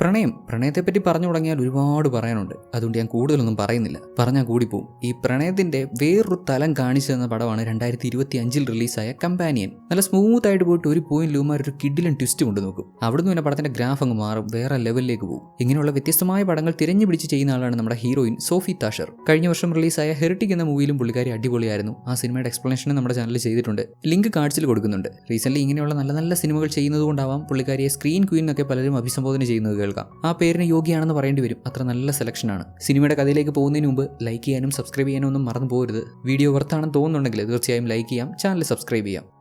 പ്രണയം പ്രണയത്തെപ്പറ്റി പറഞ്ഞു തുടങ്ങിയാൽ ഒരുപാട് പറയാനുണ്ട്. അതുകൊണ്ട് ഞാൻ കൂടുതലൊന്നും പറയുന്നില്ല. പറഞ്ഞാൽ കൂടിപ്പോവും. ഈ പ്രണയത്തിന്റെ വേറൊരു തലം കാണിച്ചു തന്ന പടമാണ് രണ്ടായിരത്തി ഇരുപത്തി അഞ്ചിൽ റിലീസായ കമ്പാനിയൻ. നല്ല സ്മൂത്ത് ആയിട്ട് പോയിട്ട് ഒരു പോയിന്റ് ലൂമാർ ഒരു കിഡിലും ട്വിസ്റ്റ് കൊണ്ട് നോക്കും. അവിടുന്ന് തന്നെ പടത്തിന്റെ ഗ്രാഫ് അങ്ങ് മാറും വേറെ ലെവലിലേക്ക് പോകും ഇങ്ങനെയുള്ള വ്യത്യസ്തമായ പടങ്ങൾ തിരഞ്ഞു പിടിച്ച് ചെയ്യുന്ന ആളാണ് നമ്മുടെ ഹീറോയിൻ സോഫി താഷർ. കഴിഞ്ഞ വർഷം റിലീസായ ഹെറിറ്റിക് എന്ന മൂവിയിലും പുള്ളിക്കാരി അടിപൊളിയായിരുന്നു. ആ സിനിമയുടെ എക്സ്പ്ലനേഷൻ നമ്മുടെ ചാനലിൽ ചെയ്തിട്ടുണ്ട്. ലിങ്ക് കാർഡ്സിൽ കൊടുക്കുന്നുണ്ട്. റീസെന്റ് ഇങ്ങനെയുള്ള നല്ല നല്ല സിനിമകൾ ചെയ്യുന്നതുകൊണ്ടാവാം പുള്ളിക്കാരിയെ സ്ക്രീൻ ക്വീൻ എന്നൊക്കെ പലരും അഭിസംബോധന ചെയ്യുന്നത് കേൾക്കാം. ആ പേരിന് യോഗിയാണെന്ന് പറയേണ്ടി വരും. അത്ര നല്ല സെലക്ഷനാണ് സിനിമയുടെ കഥയിലേക്ക് പോകുന്നതിന് മുമ്പ് ലൈക്ക് ചെയ്യാനും സബ്സ്ക്രൈബ് ചെയ്യാനും ഒന്നും മറന്നു പോകരുത്. വീഡിയോ വർത്താണെന്ന് തോന്നുന്നുണ്ടെങ്കിൽ തീർച്ചയായും ലൈക്ക് ചെയ്യാം. ചാനൽ സബ്സ്ക്രൈബ് ചെയ്യാം.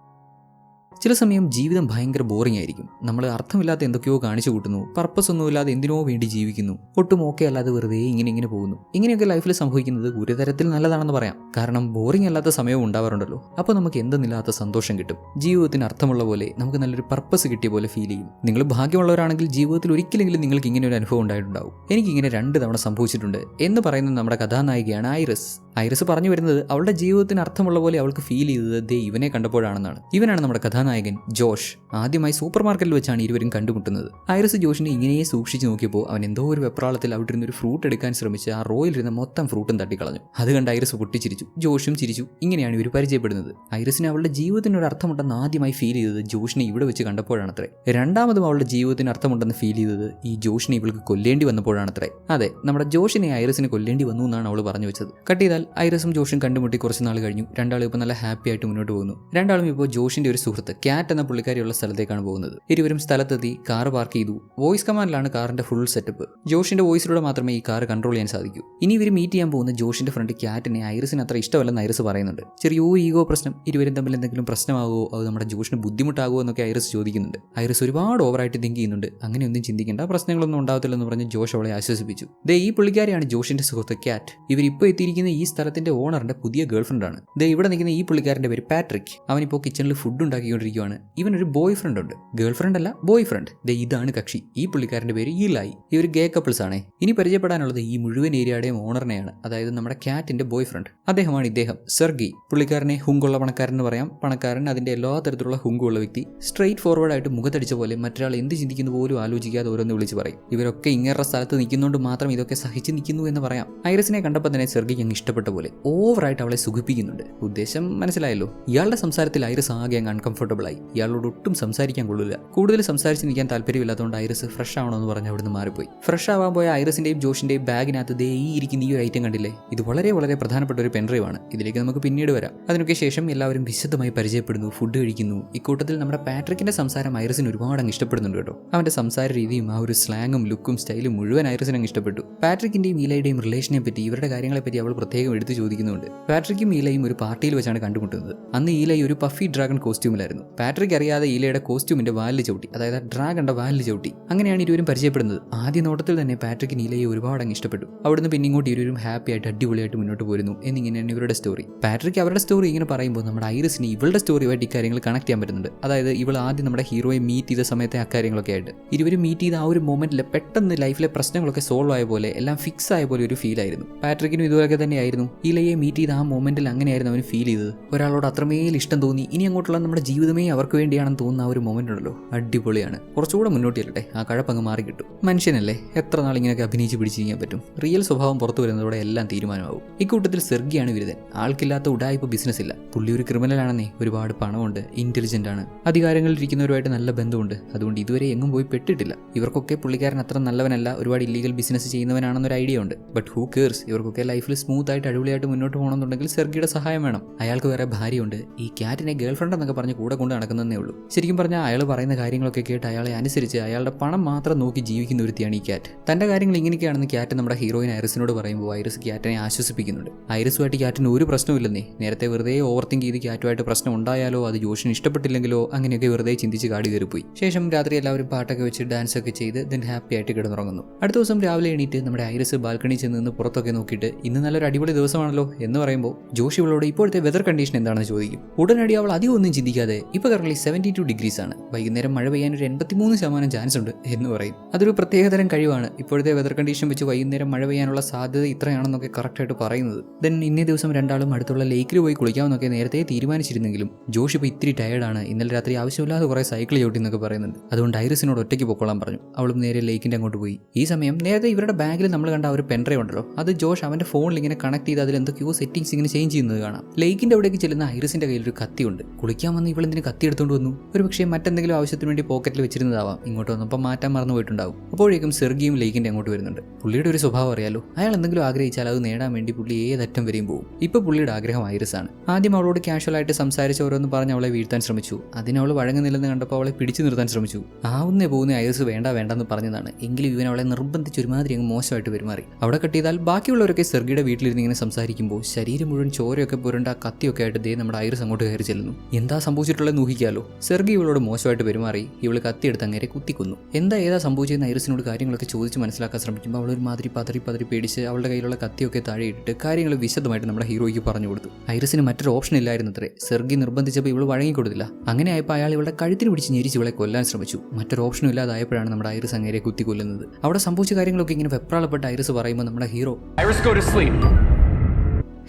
ചില സമയം ജീവിതം ഭയങ്കര ബോറിംഗ് ആയിരിക്കും. നമ്മൾ അർത്ഥമില്ലാത്ത എന്തൊക്കെയോ കാണിച്ചു കൂട്ടുന്നു പർപ്പസ് ഒന്നുമില്ലാതെ എന്തിനോ വേണ്ടി ജീവിക്കുന്നു ഒട്ടും ഓക്കെ അല്ലാതെ വെറുതെ ഇങ്ങനെ ഇങ്ങനെ പോകുന്നു. ഇങ്ങനെയൊക്കെ ലൈഫിൽ സംഭവിക്കുന്നത് ഒരു തരത്തിൽ നല്ലതാണെന്ന് പറയാം. കാരണം ബോറിംഗ് അല്ലാത്ത സമയവും ഉണ്ടാവാറുണ്ടല്ലോ. അപ്പോൾ നമുക്ക് എന്തെന്നില്ലാത്ത സന്തോഷം കിട്ടും. ജീവിതത്തിന് അർത്ഥമുള്ള പോലെ നമുക്ക് നല്ലൊരു പർപ്പസ് കിട്ടിയ പോലെ ഫീൽ ചെയ്യും. നിങ്ങൾ ഭാഗ്യമുള്ളവരാണെങ്കിൽ ജീവിതത്തിൽ ഒരിക്കലെങ്കിലും നിങ്ങൾക്ക് ഇങ്ങനെ ഒരു അനുഭവം ഉണ്ടായിട്ടുണ്ടാവും. എനിക്ക് ഇങ്ങനെ രണ്ട് തവണ സംഭവിച്ചിട്ടുണ്ട് എന്ന് പറയുന്നത് നമ്മുടെ കഥാനായികയാണ് ഐറിസ്. ഐറിസ് പറഞ്ഞു വരുന്നത് അവളുടെ ജീവിതത്തിന് അർത്ഥമുള്ള പോലെ അവൾക്ക് ഫീൽ ചെയ്തത് ദേ ഇവനെ കണ്ടപ്പോഴാണെന്നാണ്. ഇവനാണ് നമ്മുടെ കഥാനായകൻ ജോഷ്. ആദ്യമായി സൂപ്പർ മാർക്കറ്റിൽ വെച്ചാണ് ഇരുവരും കണ്ടുമുട്ടുന്നത്. ഐറിസ് ജോഷിനെ ഇങ്ങനെ സൂക്ഷിച്ചു നോക്കിയപ്പോൾ അവൻ എന്തോ ഒരു വെപ്രാളത്തിൽ അവിടെ ഇരുന്ന് ഒരു ഫ്രൂട്ട് എടുക്കാൻ ശ്രമിച്ച് ആ റോയിലിരുന്ന മൊത്തം ഫ്രൂട്ടും തട്ടിക്കളഞ്ഞു. അത് കണ്ട് ഐറിസ് പൊട്ടിച്ചിരിച്ചു. ജോഷും ചിരിച്ചു. ഇങ്ങനെയാണ് ഇവർ പരിചയപ്പെടുന്നത്. ഐറിസിന് അവളുടെ ജീവിതത്തിന് ഒരു അർത്ഥമുണ്ടെന്ന് ആദ്യമായി ഫീൽ ചെയ്തത് ജോഷിനെ ഇവിടെ വെച്ച് കണ്ടപ്പോഴാണത്രേ. രണ്ടാമതും അവളുടെ ജീവിതത്തിന് അർത്ഥമുണ്ടെന്ന് ഫീൽ ചെയ്തത് ഈ ജോഷിനെ ഇവൾക്ക് കൊല്ലേണ്ടി വന്നപ്പോഴാണത്രേ. അതെ നമ്മുടെ ജോഷിനെ ഐറിസിനെ കൊല്ലേണ്ടി വന്നു എന്നാണ് അവൾ പറഞ്ഞു വെച്ചത്. കട്ട് ചെയ്താൽ ഐറിസും ജോഷും കണ്ടുമുട്ടി കുറച്ച് നാൾ കഴിഞ്ഞു. രണ്ടാളും ഇപ്പോൾ നല്ല ഹാപ്പി ആയിട്ട് മുന്നോട്ട് പോകുന്നു. രണ്ടാളും ഇപ്പോൾ ജോഷിന്റെ ഒരു സുഹൃത്ത് ക്യാറ്റ് എന്ന പുള്ളിക്കാരിയുള്ള സ്ഥലത്തേക്കാണ് പോകുന്നത്. ഇരുവരും സ്ഥലത്തെത്തി കാർ പാർക്ക് ചെയ്തു. വോയിസ് കമാൻഡിലാണ് കാറിന്റെ ഫുൾ സെറ്റപ്പ് ജോഷിന്റെ വോയിസിലൂടെ മാത്രമേ ഈ കാർ കൺട്രോൾ ചെയ്യാൻ സാധിക്കൂ. ഇനി ഇവർ മീറ്റ് ചെയ്യാൻ പോകുന്ന ജോഷിന്റെ ഫ്രണ്ട് ക്യാറ്റിനെ ഐറിസിന് അത്ര ഇഷ്ടമല്ലെന്ന് ഐറിസ് പറയുന്നുണ്ട്. ചെറിയോ ഈഗോ പ്രശ്നം. ഇരുവരും തമ്മിൽ എന്തെങ്കിലും പ്രശ്നമാകുമോ? അത് നമ്മുടെ ജോഷിന് ബുദ്ധിമുട്ടാകുമോ എന്നൊക്കെ ഐറിസ് ചോദിക്കുന്നുണ്ട്. ഐറിസ് ഒരുപാട് ഓവറായിട്ട് തിങ്ക് ചെയ്യുന്നുണ്ട്. അങ്ങനെയൊന്നും ചിന്തിക്കേണ്ട. പ്രശ്നങ്ങളൊന്നും ഉണ്ടാവത്തില്ലെന്ന് പറഞ്ഞ് ജോഷ് അവളെ ആശ്വസിപ്പിച്ചു. ദേ ഈ പുള്ളിക്കാരിയാണ് ജോഷിന്റെ സുഹൃത്ത് ക്യാറ്റ് ഇവർ ഇപ്പോൾ എത്തിയിരിക്കുന്ന ഈ സ്ഥലത്തിന്റെ ഓണറിന്റെ പുതിയ ഗേൾഫ്രണ്ട് ആണ് ദേ ഇവിടെ നിൽക്കുന്ന ഈ പുള്ളിക്കാരന്റെ പേര് പാട്രിക്. അവനിപ്പോൾ കിച്ചണിൽ ഫുഡ് ഉണ്ടാക്കിക്കൊണ്ടിരിക്കുകയാണ് ഇവനൊരു ബോയ് ഫ്രണ്ട് ഉണ്ട് ഗേൾ ഫ്രണ്ട് അല്ല ബോയ് ഫ്രണ്ട് ദേ ഇതാണ് കക്ഷി. ഈ പുള്ളിക്കാരന്റെ പേര് ഈലായി ഇവർ ഗേ കപ്പിൾസ് ആണ് ഇനി പരിചയപ്പെടാനുള്ളത് ഈ മുഴുവൻ ഏരിയയുടെയും ഓണറിനെയാണ്. അതായത് നമ്മുടെ കാറ്റിന്റെ ബോയ് ഫ്രണ്ട് അദ്ദേഹമാണ് ഇദ്ദേഹം. സെർഗി. പുള്ളിക്കാരനെ ഹുങ്കുള്ള പണക്കാരൻ എന്ന് പറയാം. പണക്കാരൻ അതിന്റെ എല്ലാ തരത്തിലുള്ള ഹുങ്കുള്ള വ്യക്തി. സ്ട്രെയിറ്റ് ഫോർവേഡ് ആയിട്ട് മുഖത്തടിച്ച പോലെ മറ്റൊരാൾ എന്ത് ചിന്തിക്കുന്നു പോലും ആലോചിക്കാതെ ഓരോന്ന് വിളിച്ച് പറയും. ഇവരൊക്കെ ഇങ്ങേറെ സ്ഥലത്ത് നിൽക്കുന്നതുകൊണ്ട് മാത്രം ഇതൊക്കെ സഹിച്ച് നിൽക്കുന്നു എന്ന് പറയാം. ഐറസിനെ കണ്ടപ്പോൾ തന്നെ സെർഗിക്ക് അങ്ങ് ഇഷ്ടപ്പെട്ട. പോലെ ഓവറായിട്ട് അവളെ സുഖിപ്പിക്കുന്നുണ്ട്. ഉദ്ദേശം മനസ്സിലായല്ലോ? ഇയാളുടെ സംസാരത്തിൽ ഐറസ് ആകെ അങ്ങ് അൺകംഫർട്ടബിൾ ആയി. ഇയാളോട് ഒട്ടും സംസാരിക്കാൻ കൊള്ളില്ല. കൂടുതൽ സംസാരിച്ച് നിൽക്കാൻ താല്പര്യമില്ലാത്തതുകൊണ്ട് ഐറസ് ഫ്രഷ് ആവണമെന്ന് പറഞ്ഞ് അവിടുന്ന് മാറിപ്പോയി. ഫ്രഷ് ആവാൻ പോയ ഐറിസിന്റെയും ജോഷിന്റെയും ബാഗിനകത്ത് ദേ ഈ ഇരിക്കുന്ന ഈ ഒരു ഐറ്റം കണ്ടില്ലേ? ഇത് വളരെ വളരെ പ്രധാനപ്പെട്ട ഒരു പെൻഡ്രൈവ് ആണ്. ഇതിലേക്ക് നമുക്ക് പിന്നീട് വരാം. അതിനൊക്കെ ശേഷം എല്ലാവരും വിശദമായി പരിചയപ്പെടുന്നു ഫുഡ് കഴിക്കുന്നു. ഇക്കൂട്ടത്തിൽ നമ്മുടെ പാട്രിക്കിന്റെ സംസാരം ഐറിസിന് ഒരുപാട് അങ്ങ് ഇഷ്ടപ്പെടുന്നുണ്ട് കേട്ടോ. അവന്റെ സംസാര രീതിയും ആ ഒരു സ്ലാങ്ങും ലുക്കും സ്റ്റൈലും മുഴുവൻ ഐറിസിന് അങ്ങ് ഇഷ്ടപ്പെട്ടു. പാട്രിക്കിന്റെയും ഈലയുടെയും റിലേഷനെ പറ്റി ഇവരുടെ കാര്യങ്ങളെ പറ്റി അവൾ പ്രത്യേകം എടുത്തു ചോദിക്കുന്നുണ്ട്. പാട്രിക്കും ഈലയും ഒരു പാർട്ടിയിൽ വെച്ചാണ് കണ്ടുമുട്ടുന്നത്. അന്ന് ഈലയി ഒരു പഫി ഡ്രാഗൺ കോസ്റ്റ്യൂമിലായിരുന്നു. പാട്രിക് അറിയാതെ ഈലയുടെ കോസ്റ്റ്യൂമിന്റെ വാലിൽ ചവിട്ടി. അതായത് ഡ്രാഗന്റെ വാലിൽ ചവിട്ടി. അങ്ങനെയാണ് ഇരുവരും പരിചയപ്പെടുന്നത്. ആദ്യ നോട്ടത്തിൽ തന്നെ പാട്രിക്കിന് ഈലയെ ഒരുപാട് അങ്ങ് ഇഷ്ടപ്പെട്ടു. അവിടുന്ന് പിന്നെ ഇങ്ങോട്ട് ഇരുവരും ഹാപ്പി ആയിട്ട് അടിപൊളിയായിട്ട് മുന്നോട്ട് പോരുന്നു എന്നിങ്ങനെയാണ് ഇവരുടെ സ്റ്റോറി. പാട്രിക് അവരുടെ സ്റ്റോറി ഇങ്ങനെ പറയുമ്പോൾ നമ്മുടെ ഐറിസിന് ഇവളുടെ സ്റ്റോറിയുമായിട്ട് ഇക്കാര്യങ്ങൾ കണക്ട് ചെയ്യാൻ പറ്റുന്നുണ്ട്. അതായത് ഇവൾ ആദ്യം നമ്മുടെ ഹീറോയെ മീറ്റ് ചെയ്ത സമയത്തെ അക്കാര്യങ്ങളൊക്കെ ആയിട്ട്. ഇരുവരും മീറ്റ് ചെയ്ത ആ ഒരു മൊമെന്റിൽ പെട്ടെന്ന് ലൈഫിലെ പ്രശ്നങ്ങളൊക്കെ സോൾവ് ആയ പോലെ എല്ലാം ഫിക്സ് ആയ പോലെ ഒരു ഫീൽ ആയിരുന്നു. പാട്രിക്കിനും ഇതുപോലൊക്കെ തന്നെയായിരുന്നു. ഇലയെ മീറ്റ് ചെയ്ത ആ മൊമെന്റിൽ അങ്ങനെയായിരുന്നു അവന് ഫീൽ ചെയ്തത്. ഒരാളോട് അത്രമേൽ ഇഷ്ടം തോന്നി. ഇനി അങ്ങോട്ടുള്ള നമ്മുടെ ജീവിതമേ അവർക്ക് വേണ്ടിയാണെന്ന് തോന്നുന്ന ആ ഒരു മൊമെന്റ് ഉണ്ടല്ലോ. അടിപൊളിയാണ്. കുറച്ചുകൂടെ മുന്നോട്ട് ചെല്ലട്ടെ. ആ കഴപ്പങ്ങ് മാറി കിട്ടും. മനുഷ്യനല്ലേ? എത്ര നാൾ ഇങ്ങനെയൊക്കെ അഭിനയിച്ച് പിടിച്ചിരിക്കാൻ പറ്റും? റിയൽ സ്വഭാവം പുറത്തു വരുന്നതോടെ എല്ലാം തീരുമാനമാവും. ഇക്കൂട്ടത്തിൽ സെർഗിയാണ് വിരുദ്ധൻ ആൾക്കില്ലാത്ത ഉടായ്പ ബിസിനസ് ഇല്ല. പുള്ളി ഒരു ക്രിമിനൽ ആണെന്നേ. ഒരുപാട് പണമുണ്ട്. ഇന്റലിജന്റ് ആണ്. അധികാരങ്ങളിൽ ഇരിക്കുന്നവരുമായിട്ട് നല്ല ബന്ധമുണ്ട്. അതുകൊണ്ട് ഇതുവരെ എങ്ങും പോയി പെട്ടിട്ടില്ല. ഇവർക്കൊക്കെ പുള്ളിക്കാരൻ അത്ര നല്ലവനല്ല. ഒരുപാട് ഇല്ലീഗൽ ബിസിനസ് ചെയ്യുന്നവനാണെന്നൊരു ഐഡിയ ഉണ്ട്. ബട്ട് ഹൂ കേഴ്സ് ഇവർക്കൊക്കെ ലൈഫിൽ സ്മൂത്ത് ആയിട്ട് അടിപൊളിയായിട്ട് മുന്നോട്ട് പോകണമെന്നുണ്ടെങ്കിൽ സെർഗിയുടെ സഹായം വേണം. അയാൾക്ക് വേറെ ഭാര്യയുണ്ട്. ഈ ക്യാറ്റിനെ ഗേൾ ഫ്രണ്ട് എന്നൊക്കെ പറഞ്ഞ് കൂടെ കൊണ്ട് നടക്കുന്നതേ ഉള്ളൂ. ശരിക്കും പറഞ്ഞാൽ അയാൾ പറയുന്ന കാര്യങ്ങളൊക്കെ കേട്ട് അയാളെ അനുസരിച്ച് അയാളുടെ പണം മാത്രം നോക്കി ജീവിക്കുന്ന ഒരുത്തിയാണ് ഈ ക്യാറ്റ്. തന്റെ കാര്യങ്ങൾ ഇങ്ങനെയൊക്കെയാണെന്ന് ക്യാറ്റ് നമ്മുടെ ഹീറോയിൻ ഐറിസിനോട് പറയുമ്പോൾ ഐറിസ് ക്യാറ്റിനെ ആശ്വസിപ്പിക്കുന്നുണ്ട്. ഐറിസുമായിട്ട് ക്യാറ്റിന് ഒരു പ്രശ്നമില്ലെന്നേ നേരത്തെ വെറുതെ ഓവർ തിങ്ക് ചെയ്ത് ക്യാറ്റുമായിട്ട് പ്രശ്നം ഉണ്ടായാലോ അത് ജോഷിന് ഇഷ്ടപ്പെട്ടില്ലെങ്കിലോ അങ്ങനെയൊക്കെ വെറുതെ ചിന്തിച്ച് കാടി കയറിപ്പോയി. ശേഷം രാത്രി എല്ലാവരും പാട്ടൊക്കെ വെച്ച് ഡാൻസ് ഒക്കെ ചെയ്ത് ദെൻ ഹാപ്പി ആയിട്ട് കിടന്നുറങ്ങുന്നു. അടുത്ത ദിവസം രാവിലെ എണീറ്റ് നമ്മുടെ ഐറിസ് ബാൽക്കണി ചെന്ന് നിന്ന് പുറത്തൊക്കെ നോക്കിയിട്ട് ഇന്ന് നല്ലൊരു അടിപൊളി ദിവസമാണല്ലോ എന്ന് പറയുമ്പോൾ ജോഷി അവളോട് ഇപ്പോഴത്തെ വെതർ കണ്ടീഷൻ എന്താണെന്ന് ചോദിക്കും. ഉടനടി അവൾ അധികം ഒന്നും ചിന്തിക്കാതെ ഇപ്പോൾ കറന്റ് സെവന്റി ടു ഡിഗ്രീസ് ആണ്. വൈകുന്നേരം മഴ പെയ്യാൻ ഒരു എൺപത്തിമൂന്ന് ശതമാനം ചാൻസ് ഉണ്ട് എന്ന് പറയും. അതൊരു പ്രത്യേകതരം കഴിവാണ്. ഇപ്പോഴത്തെ വെതർ കണ്ടീഷൻ വെച്ച് വൈകുന്നേരം മഴ പെയ്യാനുള്ള സാധ്യത ഇത്രയാണെന്നൊക്കെ കറക്റ്റായിട്ട് പറയുന്നത്. ദെൻ ഇന്നേ ദിവസം രണ്ടാളും അടുത്തുള്ള ലേക്കിൽ പോയി കുളിക്കാമെന്നൊക്കെ നേരത്തെ തീരുമാനിച്ചിരുന്നെങ്കിലും ജോഷി ഇപ്പോൾ ഇത്തിരി ടയർഡാണ് ഇന്നലെ രാത്രി ആവശ്യമില്ലാതെ കുറേ സൈക്കിൾ ചവിട്ടി എന്നൊക്കെ പറയുന്നുണ്ട്. അതുകൊണ്ട് ഐറിസിനോട് ഒറ്റയ്ക്ക് പൊക്കോളാൻ പറഞ്ഞു. അവളും നേരെ ലേക്കിന്റെ അങ്ങോട്ട് പോയി. ഈ സമയം നേരത്തെ ഇവരുടെ ബാഗിൽ നമ്മൾ കണ്ട ആ ഒരു പെൻഡ്രൈവ് ഉണ്ടല്ലോ. അത് ജോഷ് അവന്റെ ഫോണിൽ ഇങ്ങനെ കണക്ട് ചെയ്ത് അതിൽ എന്തൊക്കെയോ സെറ്റിംഗ്സ് ഇങ്ങനെ ചേഞ്ച് ചെയ്യുന്നത് കാണാം. ലൈക്കിന്റെ അവിടേക്ക് ചെല്ലുന്ന ഐറിസിന്റെ കയ്യിൽ ഒരു കത്തിയുണ്ട്. കുളിക്കാൻ വന്ന് ഇവളെന്തിന് കത്തി എടുത്തുകൊണ്ട് വന്നു. ഒരു പക്ഷേ മറ്റെന്തെങ്കിലും ആവശ്യത്തിന് വേണ്ടി പോക്കറ്റിൽ വെച്ചിരുന്നതാവാം. ഇങ്ങോട്ട് വന്നപ്പോൾ മാറ്റാൻ മറന്നു പോയിട്ടുണ്ടാവും. അപ്പോഴേക്കും സെർഗിയും ലൈക്കിന്റെ അങ്ങോട്ട് വരുന്നുണ്ട്. പുള്ളിയുടെ ഒരു സ്വഭാവം അറിയാലോ. അയാൾ എന്തെങ്കിലും ആഗ്രഹിച്ചാൽ അത് നേടാൻ വേണ്ടി പുള്ളി ഏതറ്റം വരെയും പോകും. ഇപ്പോൾ പുള്ളിയുടെ ആഗ്രഹം ഐറിസ് ആണ്. ആദ്യം അവളോട് ക്യാഷ്വൽ ആയിട്ട് സംസാരിച്ച് ഓരോന്ന് പറഞ്ഞ് അവളെ വീഴ്ത്താൻ ശ്രമിച്ചു. അതിനവൾ വഴങ്ങുന്നില്ലെന്ന് കണ്ടപ്പോൾ അവളെ പിടിച്ചു നിർത്താൻ ശ്രമിച്ചു. ആവുന്നേ പോകുന്ന ഐറിസ് വേണ്ട വേണ്ടെന്ന് പറഞ്ഞതാണ്. എങ്കിലും ഇവൻ അവളെ നിർബന്ധിച്ച് ഒരുമാതിരി അങ്ങ് മോശമായിട്ട് പെരുമാറി. അവിടെ കട്ട് ചെയ്താൽ ബാക്കിയുള്ളവരൊക്കെ സെർഗിയുടെ വീട്ടിലിരുന്ന് ഇങ്ങനെ സംസാരിക്കുമ്പോൾ ശരീരം മുഴുവൻ ചോരയൊക്കെ പുരണ്ട കത്തിയൊക്കെ ആയിട്ട് ദേ നമ്മുടെ ഐറിസ് അങ്ങോട്ട് കയറി ചെല്ലുന്നു. എന്താ സംഭവിച്ചിട്ടുള്ളതെന്ന് ഊഹിക്കാലോ? സെർഗി ഇവളോട് മോശമായിട്ട് പെരുമാറി. ഇവൾ കത്തിയെടുത്ത് അങ്ങേരെ കുത്തിക്കൊന്നു. എന്താ ഏതാ സംഭവിച്ചെന്ന് ഐറിസിനോട് കാര്യങ്ങളൊക്കെ ചോദിച്ച് മനസ്സിലാക്കാൻ ശ്രമിക്കുമ്പോൾ അവൾ ഒരുമാതിരി പതറി പതറി പേടിച്ച് അവളുടെ കയ്യിലുള്ള കത്തിയൊക്കെ താഴെ ഇട്ടിട്ട് കാര്യങ്ങൾ വിശദമായിട്ട് നമ്മുടെ ഹീറോയ്ക്ക് പറഞ്ഞു കൊടുത്തു. ഐറിസിന് മറ്റൊരു ഓപ്ഷൻ ഇല്ലായിരുന്നത്രേ. സെർഗി നിർബന്ധിച്ചപ്പോൾ ഇവൾ വഴങ്ങിക്കൊടുത്തില്ല അങ്ങനെ ആയപ്പോൾ അയാൾ ഇവളുടെ കഴുത്തിന് പിടിച്ച് ഞെരിച്ച് ഇവളെ കൊല്ലാൻ ശ്രമിച്ചു. മറ്റൊരു ഓപ്ഷനും ഇല്ലാതായപ്പോഴാണ് നമ്മുടെ ഐറിസ് അങ്ങേരെ കുത്തിക്കൊല്ലുന്നത്. അവിടെ സംഭവിച്ച കാര്യങ്ങളൊക്കെ ഇങ്ങനെ വെപ്രാളപ്പെട്ട ഐറിസ് പറയുമ്പോൾ നമ്മുടെ ഹീറോ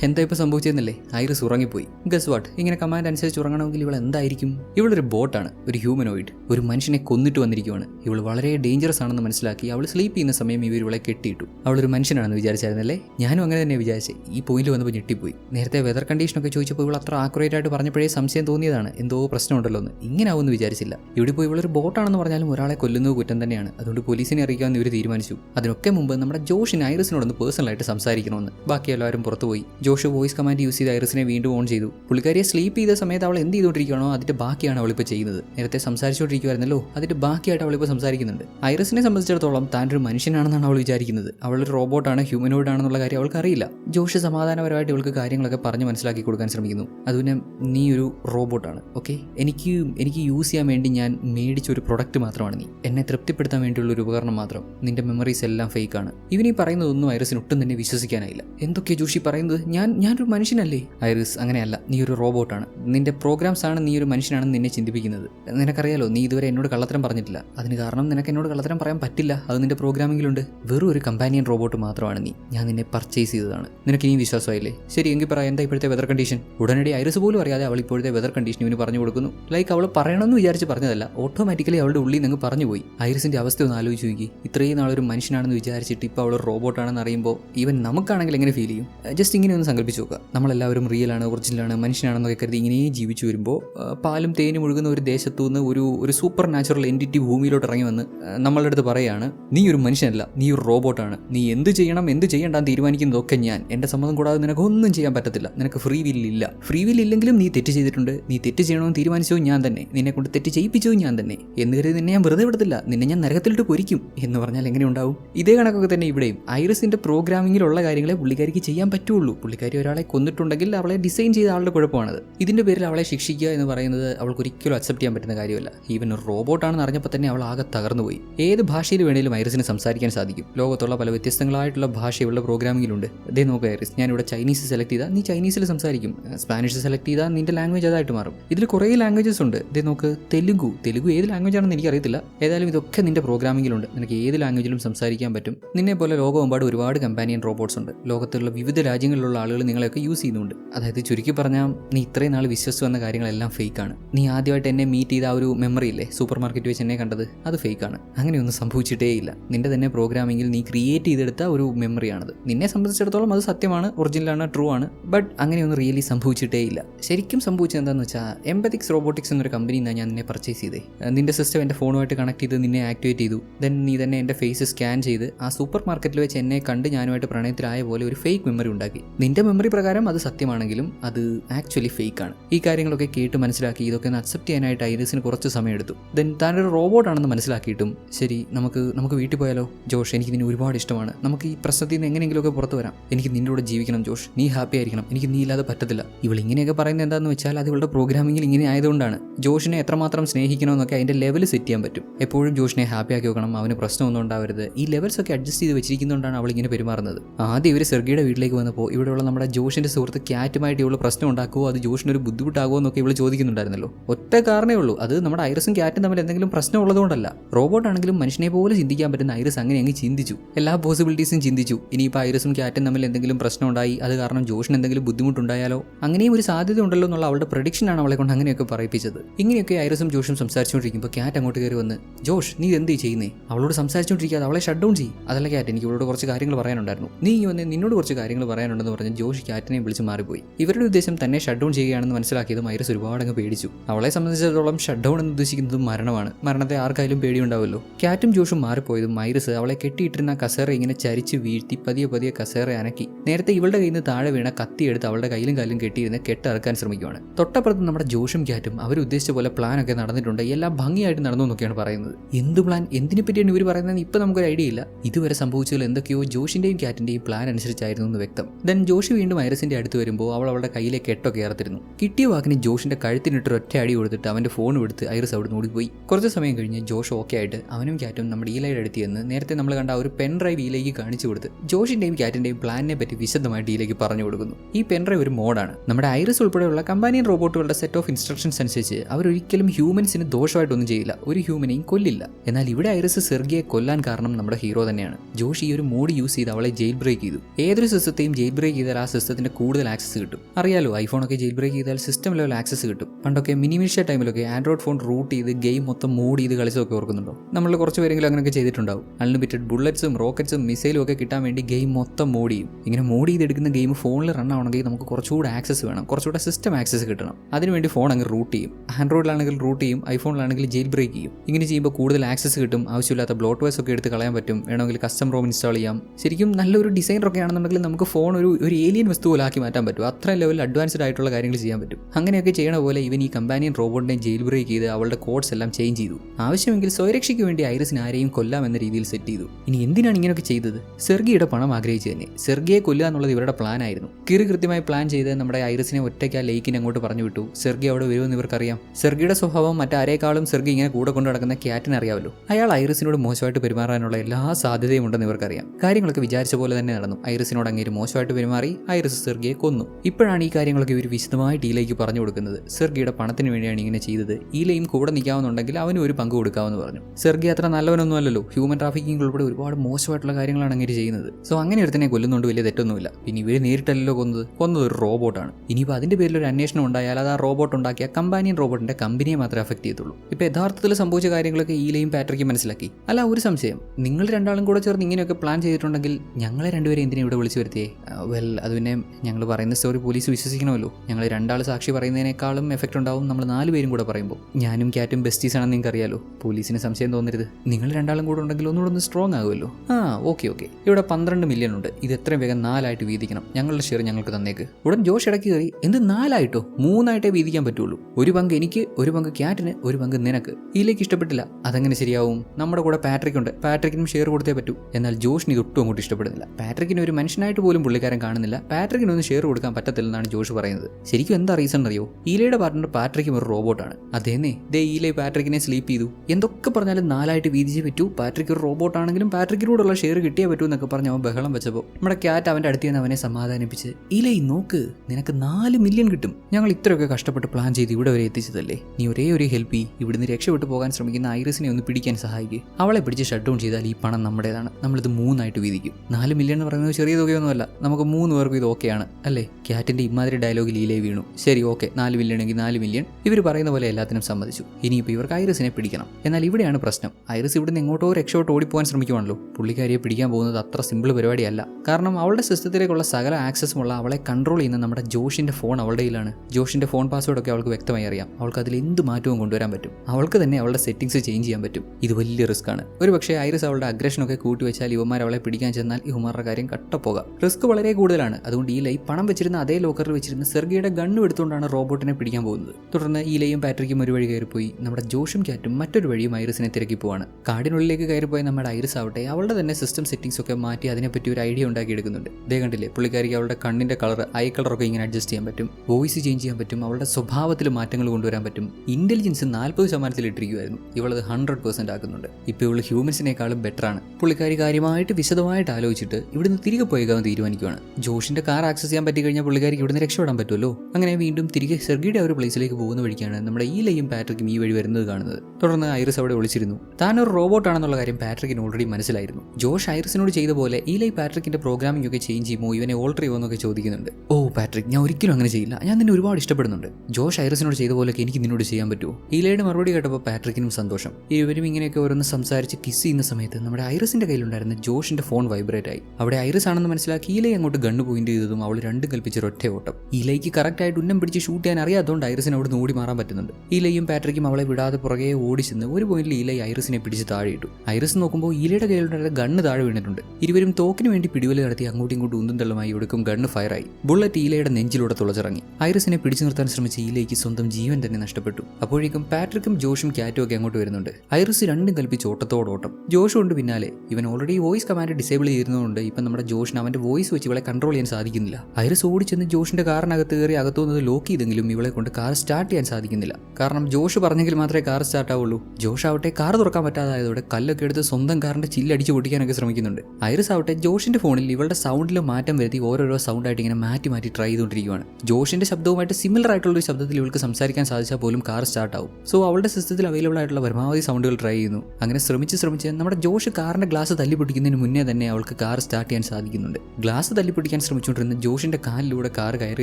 എന്താ ഇപ്പോൾ സംഭവിച്ചതെന്നല്ലേ ഐറിസ് ഉറങ്ങിപ്പോയി. ഗസ് വാട്ട് ഇങ്ങനെ കമാൻഡ് അനുസരിച്ച് ഉറങ്ങണമെങ്കിൽ ഇവൾ എന്തായിരിക്കും? ഇവളൊരു ബോട്ടാണ് ഒരു ഹ്യൂമനോയിഡ് ഒരു മനുഷ്യനെ കൊന്നിട്ട് വന്നിരിക്കുവാണ്. ഇവൾ വളരെ ഡേഞ്ചറസ് ആണെന്ന് മനസ്സിലാക്കി അവൾ സ്ലീപ്പ് ചെയ്യുന്ന സമയം ഇവർ ഇവളെ കെട്ടിയിട്ടു. അവളൊരു മനുഷ്യനാണെന്ന് വിചാരിച്ചായിരുന്നല്ലേ? ഞാനും അങ്ങനെ തന്നെ വിചാരിച്ചേ. ഈ പോയിന്റ് വന്നപ്പോൾ ഞെട്ടിപ്പോയി. നേരത്തെ വെതർ കണ്ടീഷനൊക്കെ ചോദിച്ചപ്പോൾ ഇവൾ അത്ര ആക്യുറേറ്റ് ആയിട്ട് പറഞ്ഞപ്പോഴേ സംശയം തോന്നിയതാണ്. എന്തോ പ്രശ്നമുണ്ടല്ലോ എന്ന്. ഇങ്ങനെ ആവുമെന്ന് വിചാരിച്ചില്ല. ഇവിടെ പോയി ഇവളൊരു ബോട്ടാണെന്ന് പറഞ്ഞാലും ഒരാളെ കൊല്ലുന്നത് കുറ്റം തന്നെയാണ്. അതുകൊണ്ട് പോലീസിനെ അറിയിക്കാമെന്ന് ഇവർ തീരുമാനിച്ചു. അതിനൊക്കെ മുമ്പ് നമ്മുടെ ജോഷിന് ഐറിസിനോടൊന്ന് പേഴ്സണലായിട്ട് സംസാരിക്കണമെന്ന് ബാക്കി എല്ലാവരും പുറത്തു പോയി ജോഷ് വോയിസ് കമാൻഡ് യൂസ് ചെയ്ത് ഐറിസിനെ വീണ്ടും ഓൺ ചെയ്തു. പുള്ളിക്കാരിയെ സ്ലീപ്പ് ചെയ്ത സമയത്ത് അവൾ എന്ത് ചെയ്തുകൊണ്ടിരിക്കുകയാണോ അതിന്റെ ബാക്കിയാണ് അവളിപ്പോൾ ചെയ്യുന്നത്. നേരത്തെ സംസാരിച്ചുകൊണ്ടിരിക്കുവായിരുന്നല്ലോ അതിന്റെ ബാക്കിയായിട്ട് അവളിപ്പോൾ സംസാരിക്കുന്നുണ്ട്. ഐറിസിനെ സംബന്ധിച്ചിടത്തോളം താൻ ഒരു മനുഷ്യനാണെന്നാണ് അവൾ വിചാരിക്കുന്നത്. അവളൊരു റോബോട്ടാണ് ഹ്യൂമനോയിഡ് ആണെന്നുള്ള കാര്യം അവൾക്ക് അറിയില്ല. ജോഷ് സമാധാനപരമായിട്ട് ഇവൾക്ക് കാര്യങ്ങളൊക്കെ പറഞ്ഞ് മനസ്സിലാക്കി കൊടുക്കാൻ ശ്രമിക്കുന്നു. അതുപിന്നെ നീ ഒരു റോബോട്ടാണ് ഓക്കെ? എനിക്ക് എനിക്ക് യൂസ് ചെയ്യാൻ വേണ്ടി ഞാൻ മേടിച്ച ഒരു പ്രൊഡക്റ്റ് മാത്രമാണ് നീ. എന്നെ തൃപ്തിപ്പെടുത്താൻ വേണ്ടിയുള്ള ഒരു ഉപകരണം മാത്രം. നിന്റെ മെമ്മറീസ് എല്ലാം ഫേക്ക് ആണ്. ഇവനീ പറയുന്നതൊന്നും ഐറസിന് ഒട്ടും തന്നെ വിശ്വസിക്കാനായില്ല. എന്തൊക്കെയാ ജോഷി പറയുന്നത്? ഞാൻ ഞാനൊരു മനുഷ്യനല്ലേ? ഐറിസ് അങ്ങനെയല്ല. നീ ഒരു റോബോട്ടാണ്. നിന്റെ പ്രോഗ്രാംസ് ആണ് നീ ഒരു മനുഷ്യനാണെന്ന് നിന്നെ ചിന്തിപ്പിക്കുന്നത്. നിനക്കറിയാലോ നീ ഇതുവരെ എന്നോട് കള്ളത്തരം പറഞ്ഞിട്ടില്ല. അതിന് കാരണം നിനക്ക് എന്നോട് കള്ളത്തരം പറയാൻ പറ്റില്ല. അത് നിന്റെ പ്രോഗ്രാമിങ്ങിലുണ്ട്. വെറും ഒരു കമ്പാനിയൻ റോബോട്ട് മാത്രമാണ് നീ. ഞാൻ നിന്നെ പർച്ചേസ് ചെയ്തതാണ്. നിനക്ക് ഇനി വിശ്വാസമായില്ലേ? ശരി എങ്കിൽ പറ എന്താ ഇപ്പോഴത്തെ വെതർ കണ്ടീഷൻ ഉടനടി ഐറിസ് പോലും അറിയാതെ അവൾ ഇപ്പോഴത്തെ വെതർ കണ്ടീഷൻ ഇവന് പറഞ്ഞു കൊടുക്കുന്നു. ലൈക്ക് അവൾ പറയണമെന്ന് വിചാരിച്ച് പറഞ്ഞതല്ല. ഓട്ടോമാറ്റിക്കലി അവളുടെ ഉള്ളിൽ നിന്ന് പറഞ്ഞു പോയി. ഐറിസിന്റെ അവസ്ഥ ഒന്ന് ആലോചിച്ച് നോക്കി. ഇത്രയും നാളൊരു മനുഷ്യനാണെന്ന് വിചാരിച്ചിട്ട് ഇപ്പോൾ അവൾ റോബോട്ടാണെന്ന് അറിയുമ്പോൾ ഈവൻ നമുക്കാണെങ്കിൽ എങ്ങനെ ഫീൽ ചെയ്യും? ജസ്റ്റ് ഇങ്ങനെ ഒന്ന് സങ്കല്പിച്ച് നോക്കുക. നമ്മളെല്ലാവരും റിയലാണ് ഒറിജിനലാണ് മനുഷ്യനാണെന്നൊക്കെ കരുതി ഇങ്ങനെ ജീവിച്ചു വരുമ്പോൾ പാലും തേനും ഒഴുകുന്ന ഒരു ദേശത്തു നിന്ന് ഒരു ഒരു സൂപ്പർ നാച്ചുറൽ എന്റിറ്റി ഭൂമിയിലോട്ട് ഇറങ്ങി വന്ന് നമ്മളുടെ അടുത്ത് പറയുകയാണ് നീ ഒരു മനുഷ്യനല്ല നീ ഒരു റോബോട്ടാണ്. നീ എന്ത് ചെയ്യണം എന്ത് ചെയ്യണ്ടെന്ന് തീരുമാനിക്കുന്നതൊക്കെ ഞാൻ. എന്റെ സമ്മതം കൂടാതെ നിനക്ക് ഒന്നും ചെയ്യാൻ പറ്റത്തില്ല. നിനക്ക് ഫ്രീ വില്ലില്ല ഫ്രീ വിൽ ഇല്ലെങ്കിലും നീ തെറ്റ് ചെയ്തിട്ടുണ്ട്. നീ തെറ്റ് ചെയ്യണമെന്ന് തീരുമാനിച്ചതും ഞാൻ തന്നെ. നിന്നെ കൊണ്ട് തെറ്റ് ചെയ്യിപ്പിച്ചതും ഞാൻ തന്നെ. എന്ന് കരുതി നിന്നെ ഞാൻ വെറുതെ വിടത്തില്ല. നിന്നെ ഞാൻ നരകത്തിലിട്ട് പൊരിക്കും. എന്ന് പറഞ്ഞാൽ എങ്ങനെ ഉണ്ടാവും? ഇതേ കണക്കൊക്കെ തന്നെ ഇവിടെയും. ഐറിസിന്റെ പ്രോഗ്രാമിങ്ങിലുള്ള കാര്യങ്ങളെ പുള്ളിക്കാരിക്ക് ചെയ്യാൻ പറ്റുള്ളൂ. പുള്ളിക്കാരി ഒരാളെ കൊന്നിട്ടുണ്ടെങ്കിൽ അവളെ ഡിസൈൻ ചെയ്ത ആളുടെ കുഴപ്പമാണത്. ഇതിന്റെ പേരിൽ അവളെ ശിക്ഷിക്കുക എന്ന് പറയുന്നത് അവൾക്ക് ഒരിക്കലും അക്സെപ്റ്റ് ചെയ്യാൻ പറ്റുന്ന കാര്യമല്ല. ഈവൻ ഒരു റോബോട്ടാണെന്ന് അറിഞ്ഞപ്പോൾ തന്നെ അവൾ ആകെ തകർന്നുപോയി ഏത് ഭാഷയിൽ വേണേലും ഐറിസിന് സംസാരിക്കാൻ സാധിക്കും. ലോകത്തുള്ള പല വ്യത്യസ്തങ്ങളായിട്ടുള്ള ഭാഷ ഇവളുടെ പ്രോഗ്രാമിങ്ങിലുണ്ട്. അതേ നോക്കുക ഐറിസ് ഞാനിവിടെ ചൈനീസ് സെലക്ട് ചെയ്താൽ നീ ചൈനീസിൽ സംസാരിക്കും. സ്പാനിഷ് സെലക്ട് ചെയ്താൽ നിന്റെ ലാംഗ്വേജ് അതായിട്ട് മാറും. ഇതിൽ കുറേ ലാംഗ്വേജസ് ഉണ്ട്. ഇതേ നോക്ക് തെലുഗു. തെലുഗു ഏത് ലാംഗ്വേജ് ആണെന്ന് എനിക്കറിയത്തില്ല. ഏതായാലും ഇതൊക്കെ നിന്റെ പ്രോഗ്രാമിങ്ങിലുണ്ട്. നിനക്ക് ഏത് ലാംഗ്വേജിലും സംസാരിക്കാൻ പറ്റും. നിന്നെ പോലെ ലോകമെമ്പാട് ഒരുപാട് കമ്പാനിയൻ റോബോട്ട്സ് ഉണ്ട്. ലോകത്തുള്ള വിവിധ രാജ്യങ്ങളിലുള്ള ആളുകൾ നിങ്ങളെയൊക്കെ യൂസ് ചെയ്യുന്നുണ്ട്. അതായത് ചുരുക്കി പറഞ്ഞാൽ നീ ഇത്രയും നാൾ വിശ്വസിച്ച് വന്ന കാര്യങ്ങളെല്ലാം ഫേക്കാണ് നീ ആദ്യമായിട്ട് എന്നെ മീറ്റ് ചെയ്ത ആ ഒരു മെമ്മറി ഇല്ലേ? സൂപ്പർ മാർക്കറ്റ് വെച്ച് എന്നെ കണ്ടത് അത് ഫേക്കാണ് അങ്ങനെയൊന്നും സംഭവിച്ചിട്ടേ ഇല്ല. നിന്റെ തന്നെ പ്രോഗ്രാമിങ്ങിൽ നീ ക്രിയേറ്റ് ചെയ്തെടുത്ത ഒരു മെമ്മറിയാണത് നിന്നെ സംബന്ധിച്ചിടത്തോളം അത് സത്യമാണ് ഒറിജിനലാണ് ട്രൂ ആണ്. ബട്ട് അങ്ങനെയൊന്നും റിയലി സംഭവിച്ചിട്ടേ ഇല്ല. ശരിക്കും സംഭവിച്ചത് എന്താണെന്ന് വെച്ചാൽ എംപതിക്സ് റോബോട്ടിക്സ് എന്നൊരു കമ്പനി നിന്നാണ് ഞാൻ നിന്നെ പർച്ചേസ് ചെയ്തേ. നിന്റെ സിസ്റ്റം എന്റെ ഫോണുമായിട്ട് കണക്ട് ചെയ്ത് നിന്നെ ആക്ടിവേറ്റ് ചെയ്തു. ദെൻ നീ തന്നെ എന്റെ ഫേസ് സ്കാൻ ചെയ്ത് ആ സൂപ്പർ മാർക്കറ്റിൽ വെച്ച് എന്നെ കണ്ട് ഞാനുമായിട്ട് പ്രണയത്തിലായ പോലെ ഒരു ഫേക്ക് മെമ്മറി ഉണ്ടാക്കി. നിന്റെ മെമ്മറി പ്രകാരം അത് സത്യമാണെങ്കിലും അത് ആക്ച്വലി ഫേക്ക് ആണ്. ഈ കാര്യങ്ങളൊക്കെ കേട്ട് മനസ്സിലാക്കി ഇതൊക്കെ ഒന്ന് അക്സെപ്റ്റ് ചെയ്യാനായിട്ട് ഐറിസിന് കുറച്ച് സമയം എടുത്തു ദെൻ താനൊരു റോബോട്ട് ആണെന്ന് മനസ്സിലാക്കിയിട്ടും ശരി നമുക്ക് നമുക്ക് വീട്ടിൽ പോയാലോ? ജോഷ് എനിക്ക് നിന്നെ ഒരുപാട് ഇഷ്ടമാണ്. നമുക്ക് ഈ പ്രശ്നത്തിൽ നിന്ന് എങ്ങനെയെങ്കിലുമൊക്കെ പുറത്തു വരാം. എനിക്ക് നിന്റെ കൂടെ ജീവിക്കണം ജോഷ്. നീ ഹാപ്പി ആയിരിക്കണം. എനിക്ക് നീ ഇല്ലാതെ പറ്റത്തില്ല. ഇവൾ ഇങ്ങനെയൊക്കെ പറയുന്നത് എന്താണെന്ന് വെച്ചാൽ അത് ഇവളുടെ പ്രോഗ്രാമിങ്ങിൽ ഇങ്ങനെ ആയതുകൊണ്ടാണ്. ജോഷിനെ എത്രമാത്രം സ്നേഹിക്കണമെന്നൊക്കെ അതിന്റെ ലെവൽ സെറ്റ് ചെയ്യാൻ പറ്റും. എപ്പോഴും ജോഷിനെ ഹാപ്പി ആക്കി വെക്കണം. അവന് പ്രശ്നമൊന്നും ഉണ്ടാവരുത്. ഈ ലെവൽസ് ഒക്കെ അഡ്ജസ്റ്റ് ചെയ്ത് വെച്ചിരിക്കുന്നതുകൊണ്ടാണ് അവൾ ഇങ്ങനെ പെരുമാറുന്നത്. ആദ്യം ഇവർ സെർഗിയുടെ വീട്ടിലേക്ക് വന്നപ്പോൾ ഇവിടെയുള്ള അവിടെയുള്ള നമ്മുടെ ജോഷിന്റെ സുഹൃത്ത് ക്യാറ്റുമായിട്ട് ഇവൾ പ്രശ്നം ഉണ്ടാക്കുമോ അത് ഒരു ബുദ്ധിമുട്ടാകുമോ എന്നൊക്കെ ഇവൾ ചോദിക്കുന്നുണ്ടായിരുന്നല്ലോ. ഒറ്റ കാരണമേ ഉള്ളൂ. അത് നമ്മുടെ ഐറിസും ക്യാറ്റും തമ്മിൽ എന്തെങ്കിലും പ്രശ്നം ഉള്ളതുകൊണ്ടല്ല. റോബോട്ട് ആണെങ്കിലും മനുഷ്യനെ പോലെ ചിന്തിക്കാൻ പറ്റുന്ന ഐറിസ് അങ്ങനെ അങ്ങ് ചിന്തിച്ചു. എല്ലാ പോസിബിലിറ്റീസും ചിന്തിച്ചു. ഇനിയിപ്പോൾ ഐറിസും ക്യാറ്റും തമ്മിൽ എന്തെങ്കിലും പ്രശ്നം ഉണ്ടായി. അത് കാരണം ജോഷിന് എന്തെങ്കിലും ബുദ്ധിമുട്ടുണ്ടായാലോ? അങ്ങനെയും ഒരു സാധ്യത ഉണ്ടല്ലോ എന്നുള്ള അവളുടെ പ്രഡിക്ഷനാണ് അവളെ കൊണ്ട് അങ്ങനെയൊക്കെ പറയിപ്പിച്ചത്. ഇങ്ങനെയൊക്കെ ഐറിസും ജോഷും സംസാരിച്ചുകൊണ്ടിരിക്കുമ്പോൾ ക്യാറ്റ് അങ്ങോട്ട് കയറി വന്ന് ജോഷ് നീ എന്ത് ചെയ്യുന്നേ? അവളോട് സംസാരിച്ചുകൊണ്ടിരിക്കാതെ അവളെ ഷട്ട് ഡൗൺ ചെയ്യും. അതല്ല ക്യാറ്റ് എനിക്ക് അവളോട് കുറച്ച് കാര്യങ്ങൾ പറയാനുണ്ടായിരുന്നു. നീ ഈ വന്ന് നിന്നോട് കുറച്ച് കാര്യങ്ങൾ പറയാനുണ്ടെന്ന് പറഞ്ഞ് ജോഷ് ക്യാറ്റിനെ വിളിച്ച് മാറിപ്പോയി. ഇവരുടെ ഉദ്ദേശം തന്നെ ഷട്ട് ഡൗൺ ചെയ്യുകയാണെന്ന് മനസ്സിലാക്കിയതും ഐറിസ് ഒരുപാട് അങ്ങ് പേടിച്ചു. അവളെ സംബന്ധിച്ചിടത്തോളം ഷട്ട് ഡൗൺ എന്ന് ഉദ്ദേശിക്കുന്നത് മരണമാണ്. മരണത്തെ ആർക്കായാലും പേടിയുണ്ടാവുമല്ലോ. ക്യാറ്റും ജോഷും മാറിപ്പോയതും ഐറിസ് അവളെ കെട്ടിയിട്ടിരുന്ന കസേര ഇങ്ങനെ ചരിച്ച് വീഴ്ത്തി പതിയെ പതിയെ കസേര അനക്കി. നേരത്തെ ഇവളുടെ കയ്യിൽ നിന്ന് താഴെ വീണ കത്തിയെടുത്ത് അവളുടെ കയ്യിലും കാലും കെട്ടിയിരുന്ന് കെട്ടിറക്കാൻ ശ്രമിക്കുകയാണ് തൊട്ടപ്പുറത്ത് നമ്മുടെ ജോഷും ക്യാറ്റും അവർ ഉദ്ദേശിച്ച പോലെ പ്ലാൻ ഒക്കെ നടന്നിട്ടുണ്ട്. എല്ലാം ഭംഗിയായിട്ട് നടന്നു എന്നൊക്കെയാണ് പറയുന്നത്. എന്ത് പ്ലാൻ എന്തിനെ പറ്റിയാണ് ഇവർ പറയുന്നത് ഇപ്പൊ നമുക്കൊരു ഐഡിയ ഇല്ല. ഇതുവരെ സംഭവിച്ചതിൽ എന്തൊക്കെയോ ജോഷിന്റെയും ക്യാറ്റിന്റെയും പ്ലാൻ അനുസരിച്ചായിരുന്നു എന്ന് വ്യക്തം. ദെൻ ജോഷി വീണ്ടും ഐറസിന്റെ അടുത്ത് വരുമ്പോൾ അവൾ അവളുടെ കയ്യിലെ കെട്ടൊക്കെ ഏർത്തിരുന്നു കിട്ടിയ വാക്കിന് ജോഷിന്റെ കഴുത്തിനിട്ട് ഒറ്റ അടി കൊടുത്തിട്ട് അവന്റെ ഫോൺ എടുത്ത് ഐറസ് അവിടെ ഓടിപ്പോയി. കുറച്ച് സമയം കഴിഞ്ഞ് ജോഷ് ഓക്കെ ആയിട്ട് അവനും ക്യാറ്റും നമ്മുടെ ഈലയുടെ അടുത്ത് ചെന്ന് നേരത്തെ നമ്മൾ കണ്ട ഒരു പെൻ ഡ്രൈവ് ഈലേക്ക് കാണിച്ചു കൊടുത്ത് ജോഷിന്റെയും ക്യാറ്റിന്റെയും പ്ലാനിനെ പറ്റി വിശദമായിട്ട് ഈലേക്ക് പറഞ്ഞു കൊടുക്കുന്നു. ഈ പെൻ ഡ്രൈവ് ഒരു മോഡാണ് നമ്മുടെ ഐറസ് ഉൾപ്പെടെയുള്ള കമ്പാനിയൻ റോബോട്ടുകളുടെ സെറ്റ് ഓഫ് ഇൻസ്ട്രക്ഷൻസ് അനുസരിച്ച് അവരൊരിക്കലും ഹ്യൂമൻസിന് ദോഷമായിട്ടൊന്നും ചെയ്യില്ല. ഒരു ഹ്യൂമനെയും കൊല്ലില്ല. എന്നാൽ ഇവിടെ ഐറസ് സെർഗിയെ കൊല്ലാൻ കാരണം നമ്മുടെ ഹീറോ തന്നെയാണ്. ജോഷി ഈ ഒരു മോഡ് യൂസ് ചെയ്ത് അവളെ ജയിൽ ബ്രേക്ക് ചെയ്തു. ഏതൊരു സിസ്റ്റത്തെയും ജയിൽ ബ്രേക്ക് ചെയ്താൽ ആ സിസ്റ്റത്തിന്റെ കൂടുതൽ ആക്സസ് കിട്ടും. അറിയാലോ ഐഫോണൊക്കെ ജയിൽ ബ്രേക്ക് ചെയ്താൽ സിസ്റ്റം ലെവൽ ആക്സസ് കിട്ടും. പണ്ടൊക്കെ മിനിമിഷ ടൈമിലൊക്കെ ആൻഡ്രോയിഡ് ഫോൺ റൂട്ട് ചെയ്ത് ഗെയിം മൊത്തം മൂഡ് ചെയ്ത് കളിച്ചൊക്കെ ഓർക്കുന്നുണ്ടോ? നമ്മൾ കുറച്ച് പേരെങ്കിലും അങ്ങനെയൊക്കെ ചെയ്തിട്ടുണ്ടാവും. അൺലിമിറ്റഡ് ബുള്ളറ്റ്സും റോക്കറ്റ്സും മിസൈലും ഒക്കെ കിട്ടാൻ വേണ്ടി ഗെയിം മൊത്തം മൂഡ് ചെയ്യും. ഇങ്ങനെ മൂഡ് ചെയ്തെടുക്കുന്ന ഗെയിം ഫോണിൽ റൺ ആവണമെങ്കിൽ നമുക്ക് കുറച്ചുകൂടെ ആക്സസ് വേണം. കുറച്ചുകൂടെ സിസ്റ്റം ആക്സസ് കിട്ടണം. അതിനുവേണ്ടി ഫോൺ അങ്ങ് റൂട്ട് ചെയ്യും. ആൻഡ്രോയിഡിലാണെങ്കിൽ റൂട്ട് ചെയ്യും ഐഫോണിലാണെങ്കിൽ ജയിൽ ബ്രേക്ക് ചെയ്യും. ഇങ്ങനെ ചെയ്യുമ്പോൾ കൂടുതൽ ആക്സസ് കിട്ടും. ആവശ്യമില്ലാത്ത ബ്ലോട്ട്വെയർസ് ഒക്കെ എടുത്ത് കളയാൻ പറ്റും. വേണമെങ്കിൽ കസ്റ്റം റോം ഇൻസ്റ്റാൾ ചെയ്യാം. ശരിക്കും നല്ലൊരു ഡിസൈനർ ഒക്കെ ആണെന്നുണ്ടെങ്കിൽ നമുക്ക് ഫോൺ ഒരു ഒരു ഏലിയൻ ആക്കി മാറ്റാൻ പറ്റും. അത്ര ലെവലിൽ അഡ്വാൻസ്ഡ് ആയിട്ടുള്ള കാര്യങ്ങൾ ചെയ്യാൻ പറ്റും. അങ്ങനെയൊക്കെ ചെയ്യണ പോലെ ഇവൻ ഈ കമ്പാനിയൻ റോബോട്ടിനെ ജയിൽ ബ്രേക്ക് ചെയ്ത് അവളുടെ കോഡ്സ് എല്ലാം ചേഞ്ച് ചെയ്തു. ആവശ്യമെങ്കിൽ സ്വയരക്ഷയ്ക്ക് വേണ്ടി ഐറിസിന് ആരെയും കൊല്ലാം എന്ന രീതിയിൽ സെറ്റ് ചെയ്തു. ഇനി എന്തിനാണ് ഇങ്ങനെയൊക്കെ ചെയ്തത്? സെർഗിയുടെ പണം ആഗ്രഹിച്ചു തന്നെ. സെർഗിയെ കൊല്ലുക എന്നുള്ളത് ഇവരുടെ പ്ലാൻ ആയിരുന്നു. കിറി കൃത്യമായി പ്ലാൻ ചെയ്ത് നമ്മുടെ ഐറിസിനെ ഒറ്റയ്ക്ക് ആ ലേക്കിന് അങ്ങോട്ട് പറഞ്ഞു വിട്ടു. സെർഗി അവിടെ വരുമെന്ന് ഇവർക്കറിയാം. സെർഗിയുടെ സ്വഭാവം മറ്റാരേക്കാളും സെർഗി ഇങ്ങനെ കൂടെ കൊണ്ടു നടക്കുന്ന ക്യാറ്റിന് അറിയാമല്ലോ. അയാൾ ഐറിസിനോട് മോശമായിട്ട് പെരുമാറാനുള്ള എല്ലാ സാധ്യതയും ഉണ്ടെന്ന് ഇവർക്കറിയാം. കാര്യങ്ങളൊക്കെ വിചാരിച്ച പോലെ തന്നെ നടന്നു. ഐറിസിനോട് അങ്ങേര് മോശമായിട്ട് പെരുമാറി. ഐറിസ് സെർഗിയെ കൊന്നു. ഇപ്പോഴാണ് ഈ കാര്യങ്ങളൊക്കെ ഒരു വിശദമായിട്ട് ഡീലേക്ക് പറഞ്ഞു കൊടുക്കുന്നത്. സെർഗിയുടെ പണത്തിന് വേണ്ടിയാണ് ഇങ്ങനെ ചെയ്തത്. ഈലയും കൂടെ നിൽക്കാവുന്നുണ്ടെങ്കിൽ അവനും ഒരു പങ്ക് കൊടുക്കാമെന്ന് പറഞ്ഞു. സെർഗി അത്ര നല്ലവനൊന്നും അല്ലല്ലോ ഹ്യൂമൻ ട്രാഫിക്കിംഗ് ഉൾപ്പെടെ ഒരുപാട് മോശമായിട്ടുള്ള കാര്യങ്ങളാണ് അങ്ങനെ ചെയ്യുന്നത്. സോ അങ്ങനെ ഒരുത്തനെ കൊല്ലുന്നുണ്ട് വലിയ തെറ്റൊന്നുമില്ല. പിന്നെ ഇവർ നേരിട്ടല്ലോ കൊന്നത്. കൊന്നത് ഒരു റോബോട്ടാണ്. ഇനിയിപ്പോൾ അതിന്റെ പേരിൽ ഒരു അന്വേഷണം ഉണ്ടായാൽ അത് ആ റോബോട്ട് ഉണ്ടാക്കിയ കമ്പാനിയൻ റോബോട്ടിന്റെ കമ്പനിയെ മാത്രമേ അഫക്ട് ചെയ്യത്തുള്ളൂ. ഇപ്പോൾ യഥാർത്ഥത്തിൽ സംഭവിച്ച കാര്യങ്ങളൊക്കെ ഈലയും പാട്രിക്കും മനസ്സിലാക്കി. അല്ല ഒരു സംശയം. നിങ്ങൾ രണ്ടാളും കൂടെ ചേർന്ന് ഇങ്ങനെയൊക്കെ പ്ലാൻ ചെയ്തിട്ടുണ്ടെങ്കിൽ ഞങ്ങളെ രണ്ടുപേരെ എന്തിനാ ഇവിടെ വിളിച്ചു വരുത്തിയേ? വെൽ അത് പിന്നെ ഞങ്ങൾ പറയുന്ന സ്റ്റോറി പോലീസ് വിശ്വസിക്കണമല്ലോ. ഞങ്ങൾ രണ്ടാൾ സാക്ഷി പറയുന്നതിനേക്കാളും എഫക്റ്റ് ഉണ്ടാവും നമ്മൾ നാല് പേരും കൂടെ പറയുമ്പോൾ ഞാനും ക്യാറ്റും ബെസ്റ്റീസ് ആണെന്ന് നിങ്ങൾക്ക് അറിയാലോ പോലീസിന് സംശയം തോന്നരുത്. നിങ്ങൾ രണ്ടാളും കൂടെ ഉണ്ടെങ്കിൽ ഒന്നുകൂടെ ഒന്ന് സ്ട്രോങ് ആകുമല്ലോ. ആ ഓക്കെ ഓക്കെ ഇവിടെ പന്ത്രണ്ട് മില്യൺ ഉണ്ട്. ഇത് എത്രയും വേഗം നാലായിട്ട് വീതിക്കണം. ഞങ്ങളുടെ ഷെയർ ഞങ്ങൾക്ക് തന്നേക്ക്. ഉടൻ ജോഷ് ഇടയ്ക്ക് കയറി എന്ത് നാലായിട്ടോ? മൂന്നായിട്ടേ വീതിക്കാൻ പറ്റുള്ളൂ. ഒരു പങ്ക് എനിക്ക് ഒരു പങ്ക് ക്യാറ്റിന് ഒരു പങ്ക് നിനക്ക്. ഇതിലേക്ക് ഇഷ്ടപ്പെട്ടില്ല. അതങ്ങനെ ശരിയാവും? നമ്മുടെ കൂടെ പാട്രിക് ഉണ്ട് പാട്രിക്കിനും ഷെയർ കൊടുത്തേ പറ്റൂ. എന്നാൽ ജോഷിന് ഇത് ഒട്ടും അങ്ങോട്ട് ഇഷ്ടപ്പെടുന്നില്ല. പാട്രിക്കിന് ഒരു മനുഷ്യനായിട്ട് പോലും പുള്ളിക്കാരൻ കാണുന്നില്ല പാട്രിക്കിനൊന്നും ഷെയർ കൊടുക്കാൻ പറ്റത്തില്ലെന്നാണ് ജോഷ് പറയുന്നത്. ശരിക്കും എന്താ റീസൺ അറിയോ? ഈലയുടെ പാർട്ണർ പാട്രിക്കും ഒരു റോബോട്ടാണ് അതേന്നെ ദേ ഈലെ പാട്രിക്കിനെ സ്ലീപ്പ് ചെയ്തു. എന്തൊക്കെ പറഞ്ഞാലും നാലായിട്ട് വീതിച്ചേ പറ്റൂ. പാട്രിക് ഒരു റോബോട്ടാണെങ്കിലും പാട്രിക്കിനോടുള്ള ഷെയർ കിട്ടിയേ പറ്റൂ എന്നൊക്കെ പറഞ്ഞ് അവൻ ബഹളം വെച്ചപ്പോൾ നമ്മുടെ ക്യാറ്റ് അവന്റെ അടുത്ത് അവനെ സമാധാനിപ്പിച്ച് ഇലേ നോക്ക് നിനക്ക് നാല് മില്യൺ കിട്ടും. ഞങ്ങൾ ഇത്രയൊക്കെ കഷ്ടപ്പെട്ട് പ്ലാൻ ചെയ്ത് ഇവിടെ വരെ എത്തിച്ചതല്ലേ? നീ ഒരേ ഒരു ഹെൽപ്പ് ചെയ്യ്. ഇവിടുന്ന് രക്ഷപ്പെട്ടു പോകാൻ ശ്രമിക്കുന്ന ഐറിസിനെ ഒന്ന് പിടിക്കാൻ സഹായിക്കുക അവളെ പിടിച്ച് ഷട്ട് ഡൗൺ ചെയ്താൽ ഈ പണം നമ്മുടേതാണ്. നമ്മളിത് മൂന്നായിട്ട് വീതിക്കും. നാല് മില്യൺ എന്ന് പറയുന്നത് ചെറിയ തുകയൊന്നുമല്ല. നമുക്ക് മൂന്ന് പേർക്കും ഇത് ഓക്കെയാണ് അല്ലേ? ക്യാറ്റിന്റെ ഇമാതിരി ഡയലോഗ് ലീലേ വീണു. ശരി ഓക്കെ. നാല് മില്യൺ എങ്കിൽ നാല് മില്യൺ ഇവർ പറയുന്ന പോലെ എല്ലാത്തിനും സമ്മതിച്ചു. ഇനിയിപ്പോൾ ഇവർക്ക് ഐറിസിനെ പിടിക്കണം. എന്നാൽ ഇവിടെയാണ് പ്രശ്നം. ഐറിസ് ഇവിടുന്ന് എങ്ങോട്ടോ രക്ഷോട്ട് ഓടിപ്പോകാൻ ശ്രമിക്കുവാണല്ലോ. പുള്ളിക്കാരിയെ പിടിക്കാൻ പോകുന്നത് അത്ര സിമ്പിൾ പരിപാടിയല്ല. കാരണം അവളുടെ സിസ്റ്റത്തിലേക്കുള്ള സകല ആക്സസുമുള്ള അവളെ കൺട്രോൾ ചെയ്യുന്ന നമ്മുടെ ജോഷിന്റെ ഫോൺ അവളുടെ കയ്യിലാണ്. ജോഷിന്റെ ഫോൺ പാസ്വേഡ് ഒക്കെ അവൾക്ക് വ്യക്തമായി അറിയാം. അവൾക്ക് അതിൽ എന്ത് മാറ്റവും കൊണ്ടുവരാൻ പറ്റും. അവൾക്ക് തന്നെ അവളുടെ സെറ്റിംഗ്സ് ചേഞ്ച് ചെയ്യാൻ പറ്റും. ഇത് വലിയ റിസ്ക് ആണ്. ഒരു പക്ഷേ ഐറിസ് അവളുടെ അഗ്രഷനൊക്കെ കൂട്ടിവെച്ചാൽ ഇവന്മാർ അവളെ പിടിക്കാൻ ചെന്നാൽ ഇവന്മാരുടെ കാര്യം കട്ടപ്പോകാം റിസ്ക് വളരെ കൂടുതലാണ്. അതുകൊണ്ട് ഈ ലൈ പണം വെച്ചിരുന്ന അതേ ലോക്കറിൽ വെച്ചിരുന്ന സെർഗിയുടെ ഗണ്ണും എടുത്തുകൊണ്ടാണ് റോബോട്ടിനെ പിടിക്കാൻ പോകുന്നത്. തുടർന്ന് ഈ പാട്രിക്കും ഒരു വഴി കയറിപ്പോയി. നമ്മുടെ ജോഷും ക്യാറ്റും മറ്റൊരു വഴിയും ഐറിസിനെ തിരക്കി പോവാണ്. കാടിനുള്ളിലേക്ക് കയറിപ്പോയ നമ്മുടെ ഐറിസ് ആവട്ടെ അവളുടെ തന്നെ സിസ്റ്റം സെറ്റിംഗ്സ് ഒക്കെ മാറ്റി അതിനെപ്പറ്റി ഒരു ഐഡിയ ഉണ്ടാക്കി എടുക്കുന്നുണ്ട് ദേ കണ്ടില്ലേ പുള്ളിക്കാരിക്ക് അവളുടെ കണ്ണിന്റെ കളർ ഐ കളറൊക്കെ ഇങ്ങനെ അഡ്ജസ്റ്റ് ചെയ്യാൻ പറ്റും. വോയിസ് ചേഞ്ച് ചെയ്യാൻ പറ്റും. അവളുടെ സ്വഭാവത്തിൽ മാറ്റങ്ങൾ കൊണ്ടുവരാൻ പറ്റും. ഇന്റലിജൻസ് നാൽപ്പത് ശതമാനത്തിൽ ഇട്ടിരിക്കുമായിരുന്നു ഇവളത് ഹൺഡ്രഡ് പെർസെന്റ് ആക്കുന്നുണ്ട്. ഇപ്പോൾ ഇവൾ ഹ്യൂമൻസിനേക്കാളും ബെറ്റർ ആണ്. പുള്ളിക്കാരി കാര്യമായിട്ട് വിശദമായിട്ട് ആലോചിച്ചിട്ട് ഇവിടുന്ന് തിരികെ പോയേക്കാവുന്ന തീരുമാനിക്കുകയാണ് ജോഷിന്റെ കാർ ആക്സസ് ചെയ്യാൻ പറ്റി കഴിഞ്ഞാൽ പുള്ളിക്കാരിക്ക് ഇവിടുന്ന് രക്ഷപ്പെടാൻ പറ്റുമല്ലോ? അങ്ങനെ വീണ്ടും തിരികെ സെർഗിയുടെ ഒരു പ്ലേസിലേക്ക് പോകുന്ന വഴിക്കാണ് നമ്മുടെ ഈ ഈലയും പാട്രിക്കും ഈ വഴി വരുന്നത് കാണുന്നത്. തുടർന്ന് ഐറിസ് അവിടെ വിളിച്ചിരുന്നു താൻ ഒരു റോബോട്ട് ആണെന്നുള്ള കാര്യം പാട്രിക്കിന് ഓൾറെഡി മനസ്സിലായിരുന്നു. ജോഷ് ഐറിസിനോട് ചെയ്ത പോലെ ഈ ലൈ പാട്രിക്കിന്റെ പ്രോഗ്രാമിംഗ് ഒക്കെ ചേഞ്ച് ചെയ്യുമോ ഇവനെ ഓൾട്ടർ ചെയ്യുമോ ചോദിക്കുന്നുണ്ട്. ഓ പാട്രിക് ഞാൻ ഒരിക്കലും അങ്ങനെ ചെയ്യില്ല. ഞാൻ നിന്നെ ഒരുപാട് ഇഷ്ടപ്പെടുന്നുണ്ട്. ജോഷ് ഐറിസിനോട് ചെയ്ത പോലെയൊക്കെ എനിക്ക് നിന്നോട് ചെയ്യാൻ പറ്റുമോ? ഈ ലൈയുടെ മറുപടി കേട്ടപ്പോൾ പാട്രിക്കിനും സന്തോഷം. ഇരുവരും ഇങ്ങനെയൊക്കെ ഓരോന്ന് സംസാരിച്ച് കിസ് ചെയ്യുന്ന സമയത്ത് നമ്മുടെ ഐറിസിന്റെ കയ്യിലുണ്ടായിരുന്ന ജോഷിന്റെ ഫോൺ വൈബ്രേറ്റ് ആയി. അവിടെ ഐറിസ് ആണെന്ന് മനസ്സിലാക്കി ഈ ലൈ അങ്ങോട്ട് ഗണ്ണ് പോയിന്റ് ചെയ്തതും അവൾ രണ്ടും കൽപ്പിച്ച ഒറ്റ ഓട്ടം. ഇലയ്ക്ക് കറക്റ്റായിട്ട് ഉന്നം പിടിച്ച് ഷൂട്ട് ചെയ്യാൻ അറിയാത്തതുകൊണ്ട് ഐറിസിന് അവിടെ ഓടി മാറാൻ പറ്റുന്നുണ്ട്. ഇലയും പാട്രിക്കും അവളെ വിടാതെ പുറകെ ഓടിച്ചെന്ന് ഒരു പോയിന്റിൽ ഇല ഐറിസിനെ പിടിച്ച് താഴെ ഇട്ടു. ഐറിസ് നോക്കുമ്പോൾ ഇലയുടെ കയ്യിലുണ്ടായ ഗണ്ണ് താഴെ വീണിട്ടുണ്ട്. ഇരുവരും തോക്കിന് വേണ്ടി പിടിവലി നടത്തി അങ്ങോട്ടും ഇങ്ങോട്ടും ഉന്തും തള്ളുമായി ഒടുക്കും ഗണ്ണ് ഫയറായി ബുള്ളറ്റ് ഇലയുടെ നെഞ്ചിലൂടെ തുളച്ചിറങ്ങി. ഐറിസിനെ പിടിച്ചു നിർത്താൻ ശ്രമിച്ച ഇലയ്ക്ക് സ്വന്തം ജീവൻ തന്നെ നഷ്ടപ്പെട്ടു. അപ്പോഴേക്കും പാട്രിക്കും ജോഷും കാറ്റും ഒക്കെ അങ്ങോട്ട് വരുന്നുണ്ട്. ഐറിസ് രണ്ടും കൽപ്പിച്ച് ഓട്ടത്തോടോട്ടം. ജോഷും ഉണ്ട് പിന്നാലെ. ഇവൻ ഓൾറെഡി വോയിസ് കമാൻഡ് ഡിസേബിൾ ചെയ്തിരുന്നതുകൊണ്ട് ഇപ്പം നമ്മുടെ ജോഷിന് അവന്റെ വോയിസ് വെച്ച് ഇവളെ കൺട്രോൾ ചെയ്യാൻ സാധിക്കുന്നില്ല. ഐറിസ് ഓടിച്ചെന്ന് ജോഷിന്റെ കാറിനകത്ത് കയറി അകത്തുനിന്നത് ലോക്ക് ചെയ്തെങ്കിലും ഇവളെ കൊണ്ട് കാർ സ്റ്റാർട്ട് ചെയ്യാൻ സാധിക്കുന്നില്ല. കാരണം ജോഷ് പറഞ്ഞെങ്കിൽ മാത്രമേ കാർ സ്റ്റാർട്ട് ആവുള്ളൂ. ജോഷ് ആവട്ടെ കാർ തുറക്കാൻ പറ്റാതായതോടെ കല്ലൊക്കെ എടുത്ത് സ്വന്തം കാറിന്റെ ചില്ലടിച്ച് പൊട്ടിക്കാനൊക്കെ ശ്രമിക്കുന്നുണ്ട്. ഐറിസ് ആവട്ടെ ജോഷിന്റെ ഫോണിൽ ഇവളുടെ സൗണ്ടിൽ മാറ്റം വരുത്തി ഓരോരോ സൗണ്ട് ആയിട്ട് ഇങ്ങനെ മാറ്റി മാറ്റി ട്രൈ ചെയ്തുകൊണ്ടിരിക്കുകയാണ് ജോഷിന്റെ ശബ്ദവുമായിട്ട് സിമിലർ ആയിട്ടുള്ള ഒരു ശബ്ദത്തിൽ ഇവൾക്ക് സംസാരിക്കാൻ സാധിച്ചാൽ പോലും കാർ സ്റ്റാർട്ട് ആവും. സോ അവളുടെ സിസ്റ്റത്തിൽ അവൈലബിൾ ആയിട്ടുള്ള പരമാവധി സൗണ്ടുകൾ ട്രൈ ചെയ്യുന്നു. അങ്ങനെ ശ്രമിച്ച് ശ്രമിച്ച് നമ്മുടെ ജോഷ് കാറിന്റെ ഗ്ലാസ് തല്ലി പൊട്ടിക്കുന്നതിന് മുന്നേ തന്നെ അവൾക്ക് കാർ സ്റ്റാർട്ട് ചെയ്യാൻ സാധിക്കുന്നുണ്ട്. ഗ്ലാസ് തല്ലി പൊട്ടിക്കാൻ ശ്രമിച്ചുകൊണ്ടിരുന്ന ജോഷിന്റെ കാലിലൂടെ കാർ കയറി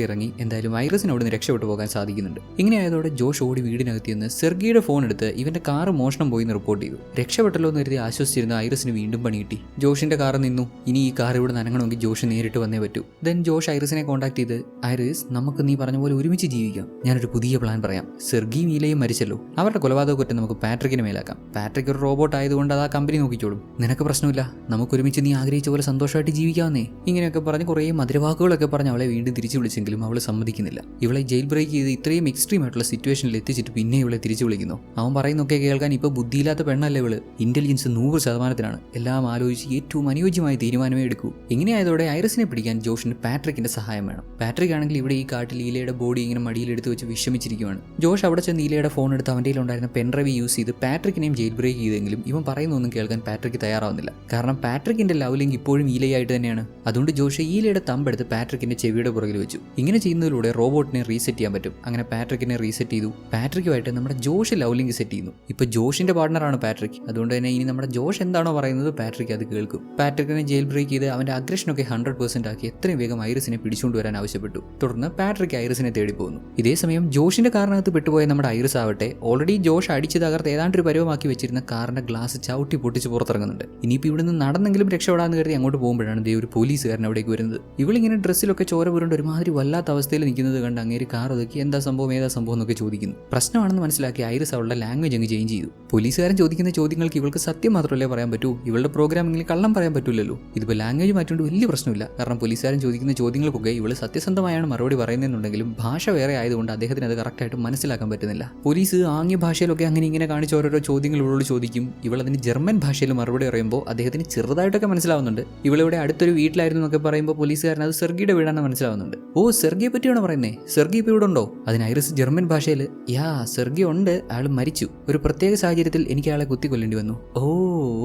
ഇറങ്ങി എന്തായാലും വൈറസിന് അവിടെ നിന്ന് രക്ഷപ്പെട്ടു പോകാൻ സാധിക്കുന്നുണ്ട്. ഇങ്ങനെ ആയതോടെ ജോഷ് ഓടി വീടിനകത്ത് നിന്ന് സെർഗിയുടെ ഫോൺ എടുത്ത് ഇവന്റെ കാർ മോഷണം പോയി എന്ന് റിപ്പോർട്ട് ചെയ്തു. രക്ഷപ്പെട്ടല്ലോ എന്ന് കരുതി ആശ്വസിച്ചിരുന്ന ഐറിസിന് വീണ്ടും പണി കിട്ടി. ജോഷിന്റെ കാർ നിന്നു. ഇനി ഈ കാർ ഇവിടെ നനങ്ങണമെങ്കിൽ ജോഷ് നേരിട്ട് വന്നേ പറ്റൂ. ദെൻ ജോഷ് ഐറിസിനെ കോൺടാക്ട് ചെയ്ത് ഐറിസ് നമുക്ക് നീ പറഞ്ഞ പോലെ ഒരുമിച്ച് ജീവിക്കാം. ഞാനൊരു പുതിയ പ്ലാൻ പറയാം. സെർഗി മീലയും മരിച്ചല്ലോ. അവരുടെ കൊലപാതക കുറ്റം നമുക്ക് പാട്രിക്കിന് മേലാക്കാം. പാട്രിക് ഒരു റോബോട്ട് ആയതുകൊണ്ട് അത് ആ കമ്പനി നോക്കിക്കോളും. നിനക്ക് പ്രശ്നമില്ല. നമുക്ക് ഒരുമിച്ച് നീ ആഗ്രഹിച്ച പോലെ സന്തോഷമായിട്ട് ജീവിക്കാവുന്നേ. ഇങ്ങനെയൊക്കെ പറഞ്ഞ് കുറേ മധുരവാക്കുകളൊക്കെ പറഞ്ഞ് അവളെ വീണ്ടും തിരിച്ചു വിളിച്ചെങ്കിലും അവൾ സമ്മതിക്കുന്നില്ല. ഇവളെ ജയിൽ ബ്രേക്ക് ചെയ്ത് ഇത്രയും എക്സ്ട്രീം ആയിട്ടുള്ള സിറ്റുവേഷനിൽ എത്തിച്ചിട്ട് പിന്നെ ഇവളെ തിരിച്ചു വിളിക്കുന്നു. അവൻ പറയുന്നൊക്കെ കേൾക്കാൻ ഇപ്പോൾ ബുദ്ധിയില്ലാത്ത പെണ്ണല്ലേ ഇവൾ? ഇന്റലിജൻസ് നൂറ് ശതമാനത്തിനാണ്. എല്ലാം ആലോചിച്ച് ഏറ്റവും അനുയോജ്യമായ തീരുമാനമേ എടുക്കൂ. ഇങ്ങനെയായതോടെ ഐറസിനെ പിടിക്കാൻ ജോഷിന് പാട്രിക്കിന്റെ സഹായം വേണം. പാട്രിക് ആണെങ്കിൽ ഇവിടെ ഈ കാട്ടിൽ ഈലയുടെ ബോഡി ഇങ്ങനെ മടിയിലെടുത്ത് വെച്ച് വിഷമിച്ചിരിക്കുകയാണ് ജോഷ് അവിടെ ചെന്ന് ഈലയുടെ ഫോൺ എടുത്ത് അവന്റെ ഉണ്ടായിരുന്ന പെൻഡ്രൈവ് യൂസ് ചെയ്ത് പാട്രിക്കിനെയും ജയിൽ ബ്രേക്ക് ചെയ്തെങ്കിലും ഇവൻ പറയുന്നൊന്നും കേൾക്കാൻ പാട്രിക്ക് തയ്യാറാവുന്നില്ല. കാരണം പാട്രിക്കിന്റെ ലവ് ലിങ്ക് ഇപ്പോഴും ഈലയായിട്ട് തന്നെയാണ്. അതുകൊണ്ട് ജോഷ് ഈലയുടെ തമ്പെടുത്ത് പാട്രിക്കിന്റെ ചെവിയുടെ പുറകിൽ വെച്ചു. ഇങ്ങനെ ചെയ്യുന്നതിലൂടെ റോബോട്ടിനെ റീസെറ്റ് ചെയ്യാൻ പറ്റും. അങ്ങനെ പാട്രിക്കിനെ റീസെറ്റ് ചെയ്തു. പാട്രിക്കുമായിട്ട് നമ്മുടെ ജോഷ് ലിങ്ക് സെറ്റ് ചെയ്യുന്നു. ഇപ്പൊ ജോഷിന്റെ പാർട്ണറാണ് പാട്രിക്. അതുകൊണ്ട് തന്നെ ഇനി നമ്മുടെ ജോഷ് എന്താണോ പറയുന്നത് പാട്രിക് അത് കേൾക്കും. പാട്രിക്കിനെ ജയിൽ ബ്രേക്ക് ചെയ്ത് അവന്റെ അഗ്രഷനൊക്കെ ഹൺഡ്രഡ് പെർസെന്റ് ആക്കി എത്രയും വേഗം ഐറിസിനെ പിടിച്ചുകൊണ്ട് വരാൻ ആവശ്യപ്പെട്ടു. തുടർന്ന് പാട്രിക് ഐറിസിനെ തേടി പോകുന്നു. ഇതേ സമയം ജോഷിന്റെ കാറിനകത്ത് പെട്ടുപോയ നമ്മുടെ ഐറിസ് ആവട്ടെ ഓൾറെഡി ജോഷ് അടിച്ചു തകർത്ത് ഏതാണ്ട് ഒരു പരുവമാക്കി വെച്ചിരുന്ന കാറിന്റെ ഗ്ലാസ് ചവിട്ടി പൊട്ടിച്ച് പുറത്തിറങ്ങുന്നുണ്ട്. ഇനിയിപ്പോൾ ഇവിടുന്ന് നടന്നെങ്കിലും രക്ഷപ്പെടാന്ന് കരുതി അങ്ങോട്ട് പോകുമ്പോഴാണ് ദേ ഒരു പോലീസുകാരൻ അവിടേക്ക് വരുന്നത്. ഇവളിങ്ങനെ ഡ്രസ്സിലൊക്കെ ചോര പുരണ്ട് ഒരുമാതിരി വല്ലാത്ത അവസ്ഥയിൽ നിൽക്കുന്നത് കണ്ട് അങ്ങേര് കാർ ഒതുക്കി എന്താ സംഭവം ഏതാ സംഭവം എന്നൊക്കെ ചോദിക്കുന്നു. പ്രശ്നമാണെന്ന് മനസ്സിലാക്കി ഐറിസ് അവളുടെ ലാംഗ്വേജ് അങ്ങ് ചേഞ്ച് ചെയ്തു. പോലീസുകാരൻ ചോദിക്കുന്ന ചോദ്യങ്ങൾക്ക് ഇവൾക്ക് സത്യം മാത്രമല്ലേ പറയാൻ പറ്റൂ? ഇവളുടെ പ്രോഗ്രാമിംഗിൽ കള്ളം പറയാൻ പറ്റില്ലല്ലോ ഇതിപ്പോൾ ലാംഗ്വേജ് മാറ്റുകൊണ്ട് വലിയ പ്രശ്നമില്ല. കാരണം പോലീസുകാരൻ ചോദിക്കുന്ന ചോദ്യങ്ങൾക്കൊക്കെ ഇവൾ സത്യസന്ധമായാണ് മറുപടി പറയുന്നതെന്നുണ്ടെങ്കിലും ഭാഷ വേറെ ആയതുകൊണ്ട് അദ്ദേഹത്തിന് അത് കറക്റ്റായിട്ട് മനസ്സിലാക്കാൻ പറ്റുന്നില്ല. പോലീസ് ആംഗ്യ ഭാഷയിലൊക്കെ അങ്ങനെ ഇങ്ങനെ കാണിച്ച ഓരോരോ ചോദ്യങ്ങൾ ഇവളോട് ചോദിക്കും. ഇവൾ അതിന് ജർമ്മൻ ഭാഷയിൽ മറുപടി പറയുമ്പോൾ അദ്ദേഹത്തിന് ചെറുതായിട്ടൊക്കെ മനസ്സിലാവുന്നുണ്ട്. ഇവളിവിടെ അടുത്തൊരു വീട്ടിലായിരുന്നു എന്നൊക്കെ പറയുമ്പോൾ പോലീസുകാരൻ അത് സെർഗിയുടെ വീടാണെന്ന് മനസ്സിലാവുന്നുണ്ട്. ഓ സെർഗിയെ പറ്റിയാണോ പറയുന്നത് സെർഗി ഇപ്പോൾ ഇവിടെ ഉണ്ടോ? അതിന് ഐറിസ് ജർമ്മൻ ഭാഷയിൽ യാ സെർഗി ഉണ്ട് അയാൾ മരിച്ചു. ഒരു പ്രത്യേക സാഹചര്യത്തിൽ എനിക്ക് അയാളെ കുത്തിക്കൊല്ലേണ്ടി വന്നു. Oh